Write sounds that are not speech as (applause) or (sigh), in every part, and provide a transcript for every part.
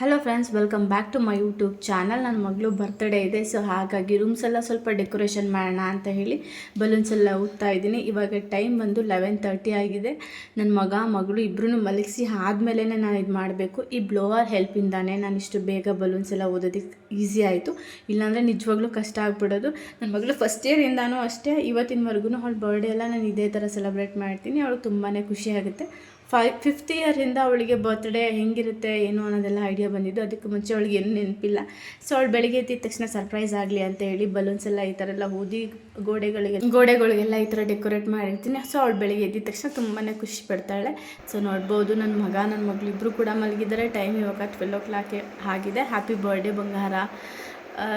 Hello friends welcome back to my YouTube channel ನನ್ನ ಮಗಳು birthday ಇದೆ ಸೊ ಹಾಗಾಗಿ ರೂಮ್ಸ್ ಎಲ್ಲ ಸ್ವಲ್ಪ ಡೆಕೋರೇಷನ್ ಮಾಡೋಣ ಅಂತ ಹೇಳಿ ಬಲೂನ್ಸ್ ಎಲ್ಲ ಊದ್ತಾ ಇದ್ದೀನಿ. ಇವಾಗ ಟೈಮ್ ಬಂದು ಲೆವೆನ್ ತರ್ಟಿ ಆಗಿದೆ. ನನ್ನ ಮಗ, ಮಗಳು ಇಬ್ಬರೂ ಮಲಗಿಸಿ ಆದಮೇಲೆ ನಾನು ಇದು ಮಾಡಬೇಕು. ಈ ಬ್ಲೋವರ್ ಹೆಲ್ಪಿಂದಾನೆ ನಾನು ಇಷ್ಟು ಬೇಗ ಬಲೂನ್ಸ್ ಎಲ್ಲ ಓದೋದಕ್ಕೆ ಈಸಿ ಆಯಿತು. ಇಲ್ಲಾಂದರೆ ನಿಜವಾಗ್ಲೂ ಕಷ್ಟ ಆಗ್ಬಿಡೋದು. ನನ್ನ ಮಗಳು ಫಸ್ಟ್ ಇಯರಿಂದಾನೂ ಅಷ್ಟೇ ಇವತ್ತಿನವರೆಗೂ ಅವಳ ಬರ್ಡೇ ಎಲ್ಲ ನಾನು ಇದೇ ಥರ ಸೆಲೆಬ್ರೇಟ್ ಮಾಡ್ತೀನಿ. ಅವಳು ತುಂಬಾ ಖುಷಿ ಆಗುತ್ತೆ. ಫೈ ಫಿಫ್ತ್ ಇಯರಿಂದ ಅವಳಿಗೆ ಬರ್ತ್ಡೇ ಹೆಂಗಿರುತ್ತೆ, ಏನು ಅನ್ನೋದೆಲ್ಲ ಐಡಿಯಾ ಬಂದಿದ್ದು. ಅದಕ್ಕೆ ಮುಂಚೆ ಅವಳಿಗೆ ಏನು ನೆನಪಿಲ್ಲ. ಸೊ ಅವಳು ಬೆಳಗ್ಗೆ ಎದ್ದಿದ ತಕ್ಷಣ ಸರ್ಪ್ರೈಸ್ ಆಗಲಿ ಅಂತ ಹೇಳಿ ಬಲೂನ್ಸ್ ಎಲ್ಲ ಈ ಥರ ಎಲ್ಲ ಊದಿ ಗೋಡೆಗಳಿಗೆ, ಗೋಡೆಗಳಿಗೆಲ್ಲ ಈ ಥರ ಡೆಕೋರೇಟ್ ಮಾಡಿರ್ತೀನಿ. ಸೊ ಅವಳು ಬೆಳಗ್ಗೆ ಎದ್ದಿದ ತಕ್ಷಣ ತುಂಬಾ ಖುಷಿ ಪಡ್ತಾಳೆ. ಸೊ ನೋಡ್ಬೋದು ನನ್ನ ಮಗ ನನ್ನ ಮಗಳು ಇಬ್ಬರು ಕೂಡ ಮಲಗಿದ್ದಾರೆ. ಟೈಮ್ ಇವಾಗ ಟ್ವೆಲ್ ಓ ಕ್ಲಾಕ್ ಆಗಿದೆ. ಹ್ಯಾಪಿ ಬರ್ಡೇ ಬಂಗಾರ.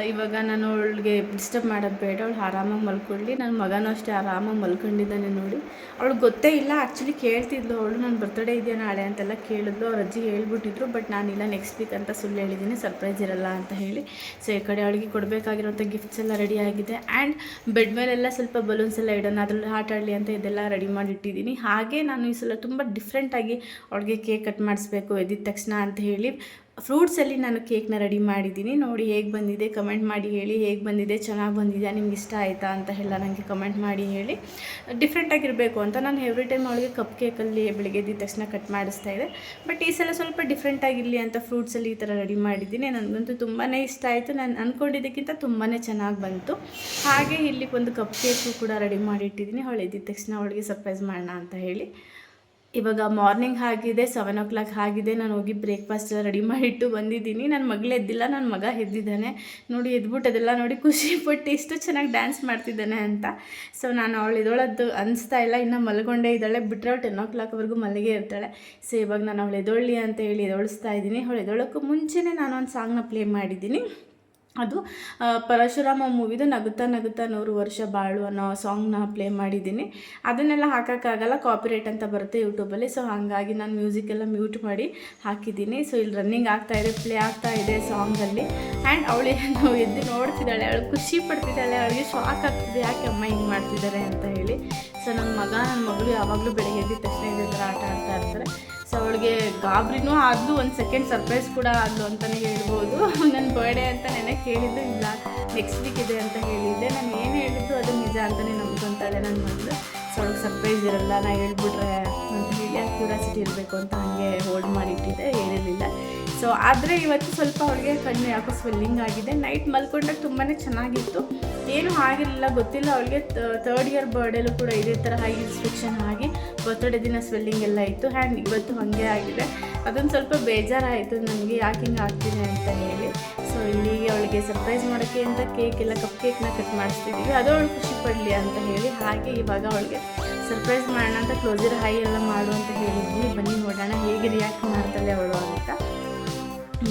ಇವಾಗ ನಾನು ಅವಳಿಗೆ ಡಿಸ್ಟರ್ಬ್ ಮಾಡೋದು ಬೇಡ, ಅವಳು ಆರಾಮಾಗಿ ಮಲ್ಕೊಳ್ಳಿ. ನನ್ನ ಮಗನೂ ಅಷ್ಟೇ ಆರಾಮಾಗಿ ಮಲ್ಕೊಂಡಿದ್ದಾನೆ ನೋಡಿ. ಅವಳು ಗೊತ್ತೇ ಇಲ್ಲ ಆ್ಯಕ್ಚುಲಿ ಕೇಳ್ತಿದ್ಲು ಅವಳು ನನ್ನ ಬರ್ತ್ಡೇ ಇದೆಯಾ ನಾಳೆ? ಅಂತೆಲ್ಲ ಕೇಳಿದ್ಲು. ಅವ್ರ ಅಜ್ಜಿ ಹೇಳ್ಬಿಟ್ಟಿದ್ರು, ಬಟ್ ನಾನಿಲ್ಲ ನೆಕ್ಸ್ಟ್ ವೀಕ್ ಅಂತ ಸುಳ್ಳು ಹೇಳಿದ್ದೀನಿ ಸರ್ಪ್ರೈಸ್ ಇರಲ್ಲ ಅಂತ ಹೇಳಿ. ಸೊ ಈ ಕಡೆ ಅವಳಿಗೆ ಕೊಡಬೇಕಾಗಿರುವಂಥ ಗಿಫ್ಟ್ಸ್ ಎಲ್ಲ ರೆಡಿ ಆಗಿದೆ. ಆ್ಯಂಡ್ ಬೆಡ್ ಮೇಲೆಲ್ಲ ಸ್ವಲ್ಪ ಬಲೂನ್ಸ್ ಎಲ್ಲ ಇಡೋಣ, ಅದರಲ್ಲಿ ಆಟ ಆಡಲಿ ಅಂತ ಇದೆಲ್ಲ ರೆಡಿ ಮಾಡಿ ಇಟ್ಟಿದ್ದೀನಿ. ಹಾಗೆ ನಾನು ಈ ಸಲ ತುಂಬ ಡಿಫ್ರೆಂಟಾಗಿ ಅವಳಿಗೆ ಕೇಕ್ ಕಟ್ ಮಾಡಿಸ್ಬೇಕು, ಎದ್ದಿದ ತಕ್ಷಣ ಅಂತ ಹೇಳಿ ಫ್ರೂಟ್ಸಲ್ಲಿ ನಾನು ಕೇಕ್ನ ರೆಡಿ ಮಾಡಿದ್ದೀನಿ. ನೋಡಿ ಹೇಗೆ ಬಂದಿದೆ, ಕಮೆಂಟ್ ಮಾಡಿ ಹೇಳಿ. ಹೇಗೆ ಬಂದಿದೆ, ಚೆನ್ನಾಗಿ ಬಂದಿದೆಯಾ, ನಿಮ್ಗೆ ಇಷ್ಟ ಆಯಿತಾ ಅಂತ ಎಲ್ಲ ನನಗೆ ಕಮೆಂಟ್ ಮಾಡಿ ಹೇಳಿ. ಡಿಫ್ರೆಂಟಾಗಿರಬೇಕು ಅಂತ. ನಾನು ಎವ್ರಿ ಟೈಮ್ ಅವಳಿಗೆ ಕಪ್ ಕೇಕಲ್ಲಿ ಬೆಳಿಗ್ಗೆ ಎದ್ದ ತಕ್ಷಣ ಕಟ್ ಮಾಡಿಸ್ತಾ ಇದೆ ಬಟ್ ಈ ಸಲ ಸ್ವಲ್ಪ ಡಿಫ್ರೆಂಟಾಗಿರಲಿ ಅಂತ ಫ್ರೂಟ್ಸಲ್ಲಿ ಈ ಥರ ರೆಡಿ ಮಾಡಿದ್ದೀನಿ. ನನಗಂತೂ ತುಂಬಾ ಇಷ್ಟ ಆಯಿತು. ನಾನು ಅಂದ್ಕೊಂಡಿದ್ದಕ್ಕಿಂತ ತುಂಬಾ ಚೆನ್ನಾಗಿ ಬಂತು. ಹಾಗೆ ಇಲ್ಲಿ ಒಂದು ಕಪ್ ಕೇಕು ಕೂಡ ರೆಡಿ ಮಾಡಿ ಇಟ್ಟಿದ್ದೀನಿ ಅವಳು ಎದ್ದಿದ ತಕ್ಷಣ ಅವಳಿಗೆ ಸರ್ಪ್ರೈಸ್ ಮಾಡೋಣ ಅಂತ ಹೇಳಿ. ಇವಾಗ ಮಾರ್ನಿಂಗ್ ಆಗಿದೆ ಸೆವೆನ್ ಓ ಕ್ಲಾಕ್ ಆಗಿದೆ, ನಾನು ಹೋಗಿ ಬ್ರೇಕ್ಫಾಸ್ಟ್ ರೆಡಿ ಮಾಡಿಟ್ಟು ಬಂದಿದ್ದೀನಿ. ನನ್ನ ಮಗಳು ಎದ್ದಿಲ್ಲ ನನ್ನ ಮಗ ಎದ್ದಿದ್ದಾನೆ. ನೋಡಿ, ಎದ್ಬಿಟ್ಟು ಅದೆಲ್ಲ ನೋಡಿ ಖುಷಿ ಪಟ್ಟು ಇಷ್ಟು ಚೆನ್ನಾಗಿ ಡ್ಯಾನ್ಸ್ ಮಾಡ್ತಿದ್ದಾನೆ ಅಂತ. ಸೊ ನಾನು ಅವಳು ಇದೊಳದ್ದು ಅನಿಸ್ತಾ ಇಲ್ಲ. ಇನ್ನು ಮಲ್ಕೊಂಡೇ ಇದ್ದಾಳೆ. ಬಿಟ್ಟರೆ ಟೆನ್ ಓ ಕ್ಲಾಕ್ವರೆಗೂ ಮಲಗೇ ಇರ್ತಾಳೆ. ಸೊ ಇವಾಗ ನಾನು ಅವಳು ಎದೊಳ್ಳಿ ಅಂತ ಹೇಳಿ ಎದೊಳಿಸ್ತಾ ಇದ್ದೀನಿ. ಅವಳು ಎದೊಳಕ್ಕೂ ಮುಂಚೆನೇ ನಾನು ಒಂದು ಸಾಂಗ್ನ ಪ್ಲೇ ಮಾಡಿದ್ದೀನಿ. ಅದು ಪರಶುರಾಮ ಮೂವಿದು ನಗುತ್ತಾ ನಗುತ್ತಾ ನೂರು ವರ್ಷ ಬಾಳು ಅನ್ನೋ ಸಾಂಗ್ನ ಪ್ಲೇ ಮಾಡಿದ್ದೀನಿ. ಅದನ್ನೆಲ್ಲ ಹಾಕೋಕ್ಕಾಗಲ್ಲ ಕಾಪಿರೇಟ್ ಅಂತ ಬರುತ್ತೆ ಯೂಟ್ಯೂಬಲ್ಲಿ ಸೊ ಹಾಗಾಗಿ ನಾನು ಮ್ಯೂಸಿಕ್ ಎಲ್ಲ ಮ್ಯೂಟ್ ಮಾಡಿ ಹಾಕಿದ್ದೀನಿ. ಸೊ ಇಲ್ಲಿ ರನ್ನಿಂಗ್ ಆಗ್ತಾ ಇದೆ ಪ್ಲೇ ಆಗ್ತಾ ಇದೆ ಸಾಂಗಲ್ಲಿ. ಆ್ಯಂಡ್ ಅವಳು ನಾವು ಎದ್ದು ನೋಡ್ತಿದ್ದಾಳೆ, ಅವಳು ಖುಷಿ ಪಡ್ತಿದ್ದಾಳೆ, ಅವಳಿಗೆ ಶಾಕ್ ಆಗ್ತಿದೆ, ಯಾಕೆ ಅಮ್ಮ ಹಿಂಗೆ ಮಾಡ್ತಿದ್ದಾರೆ ಅಂತ ಹೇಳಿ. ಸೊ ನನ್ನ ಮಗ ನನ್ನ ಮಗಳು ಯಾವಾಗಲೂ ಬೆಳಗ್ಗೆ ಎದ್ದಿದ ತಕ್ಷಣ ಇದೇ ಥರ ಆಟ ಆಡ್ತಾ ಇರ್ತಾರೆ. ಸೊ ಅವಳಿಗೆ ಗಾಬ್ರಿನೂ ಆದ್ಲು ಒಂದು ಸೆಕೆಂಡ್ ಸರ್ಪ್ರೈಸ್ ಕೂಡ ಆದ್ಲು ಅಂತಲೇ ಹೇಳ್ಬೋದು. ನನ್ನ ಬರ್ಡೇ ಅಂತ ನೆನೆ ಕೇಳಿದ್ದು ಇಲ್ಲ. ನೆಕ್ಸ್ಟ್ ವೀಕ್ ಇದೆ ಅಂತ ಹೇಳಿದ್ದೆ. ನಾನು ಏನು ಹೇಳಿದ್ದು ಅದು ನಿಜ ಅಂತಲೇ ನಂಬ್ಕೊತಾಳೆ ನನ್ನ ಮಗಳು ಸೊ ಅವಳಿಗೆ ಸರ್ಪ್ರೈಸ್ ಇರಲ್ಲ, ನಾ ಹೇಳ್ಬಿಟ್ರೆ ಅಂತ ಹೇಳಿ ಆ ಕ್ಯೂರಿಯಾಸಿಟಿ ಇರಬೇಕು ಅಂತ ಹಾಗೆ ಹೋಲ್ಡ್ ಮಾಡಿಟ್ಟಿದ್ದೆ, ಹೇಳಿರಲಿಲ್ಲ. ಸೊ ಆದರೆ ಇವತ್ತು ಸ್ವಲ್ಪ ಅವಳಿಗೆ ಕಣ್ಣು ಯಾಕೋ ಸ್ವೆಲ್ಲಿಂಗ್ ಆಗಿದೆ. ನೈಟ್ ಮಲ್ಕೊಂಡಾಗ ತುಂಬಾ ಚೆನ್ನಾಗಿತ್ತು. ಏನೂ ಆಗಿರಲಿಲ್ಲ, ಗೊತ್ತಿಲ್ಲ. ಅವಳಿಗೆ ತರ್ಡ್ ಇಯರ್ ಬರ್ಡೇಲೂ ಕೂಡ ಇದೇ ಥರ ಹಾಗೆ ಇನ್ಸ್ಪೆಕ್ಷನ್ ಆಗಿ ಬರ್ತಡೇ ದಿನ ಸ್ವೆಲ್ಲಿಂಗ್ ಎಲ್ಲ ಇತ್ತು. ಆ್ಯಂಡ್ ಇವತ್ತು ಹಾಗೆ ಆಗಿದೆ. ಅದೊಂದು ಸ್ವಲ್ಪ ಬೇಜಾರಾಯಿತು ನನಗೆ, ಯಾಕೆ ಹಿಂಗೆ ಆಗ್ತೀನಿ ಅಂತ ಹೇಳಿ. ಸೊ ಇಲ್ಲಿ ಅವಳಿಗೆ ಸರ್ಪ್ರೈಸ್ ಮಾಡೋಕ್ಕೆ ಅಂತ ಕೇಕ್ ಎಲ್ಲ ಕಪ್ ಕೇಕ್ನ ಕಟ್ ಮಾಡಿಸ್ತಿದ್ದೀವಿ ಅದು ಅವಳು ಖುಷಿ ಪಡಲಿ ಅಂತ ಹೇಳಿ, ಹಾಗೆ ಇವಾಗ ಅವಳಿಗೆ ಸರ್ಪ್ರೈಸ್ ಮಾಡೋಣ ಅಂತ ಕ್ಲೋಸರ್ ಹೈ ಎಲ್ಲ ಮಾಡು ಅಂತ ಹೇಳಿದ್ವಿ. ಬನ್ನಿ ನೋಡೋಣ ಹೇಗೆ ರಿಯಾಕ್ಟ್ ಮಾಡ್ತಾಳೆ ಅವಳು ಅಂತ.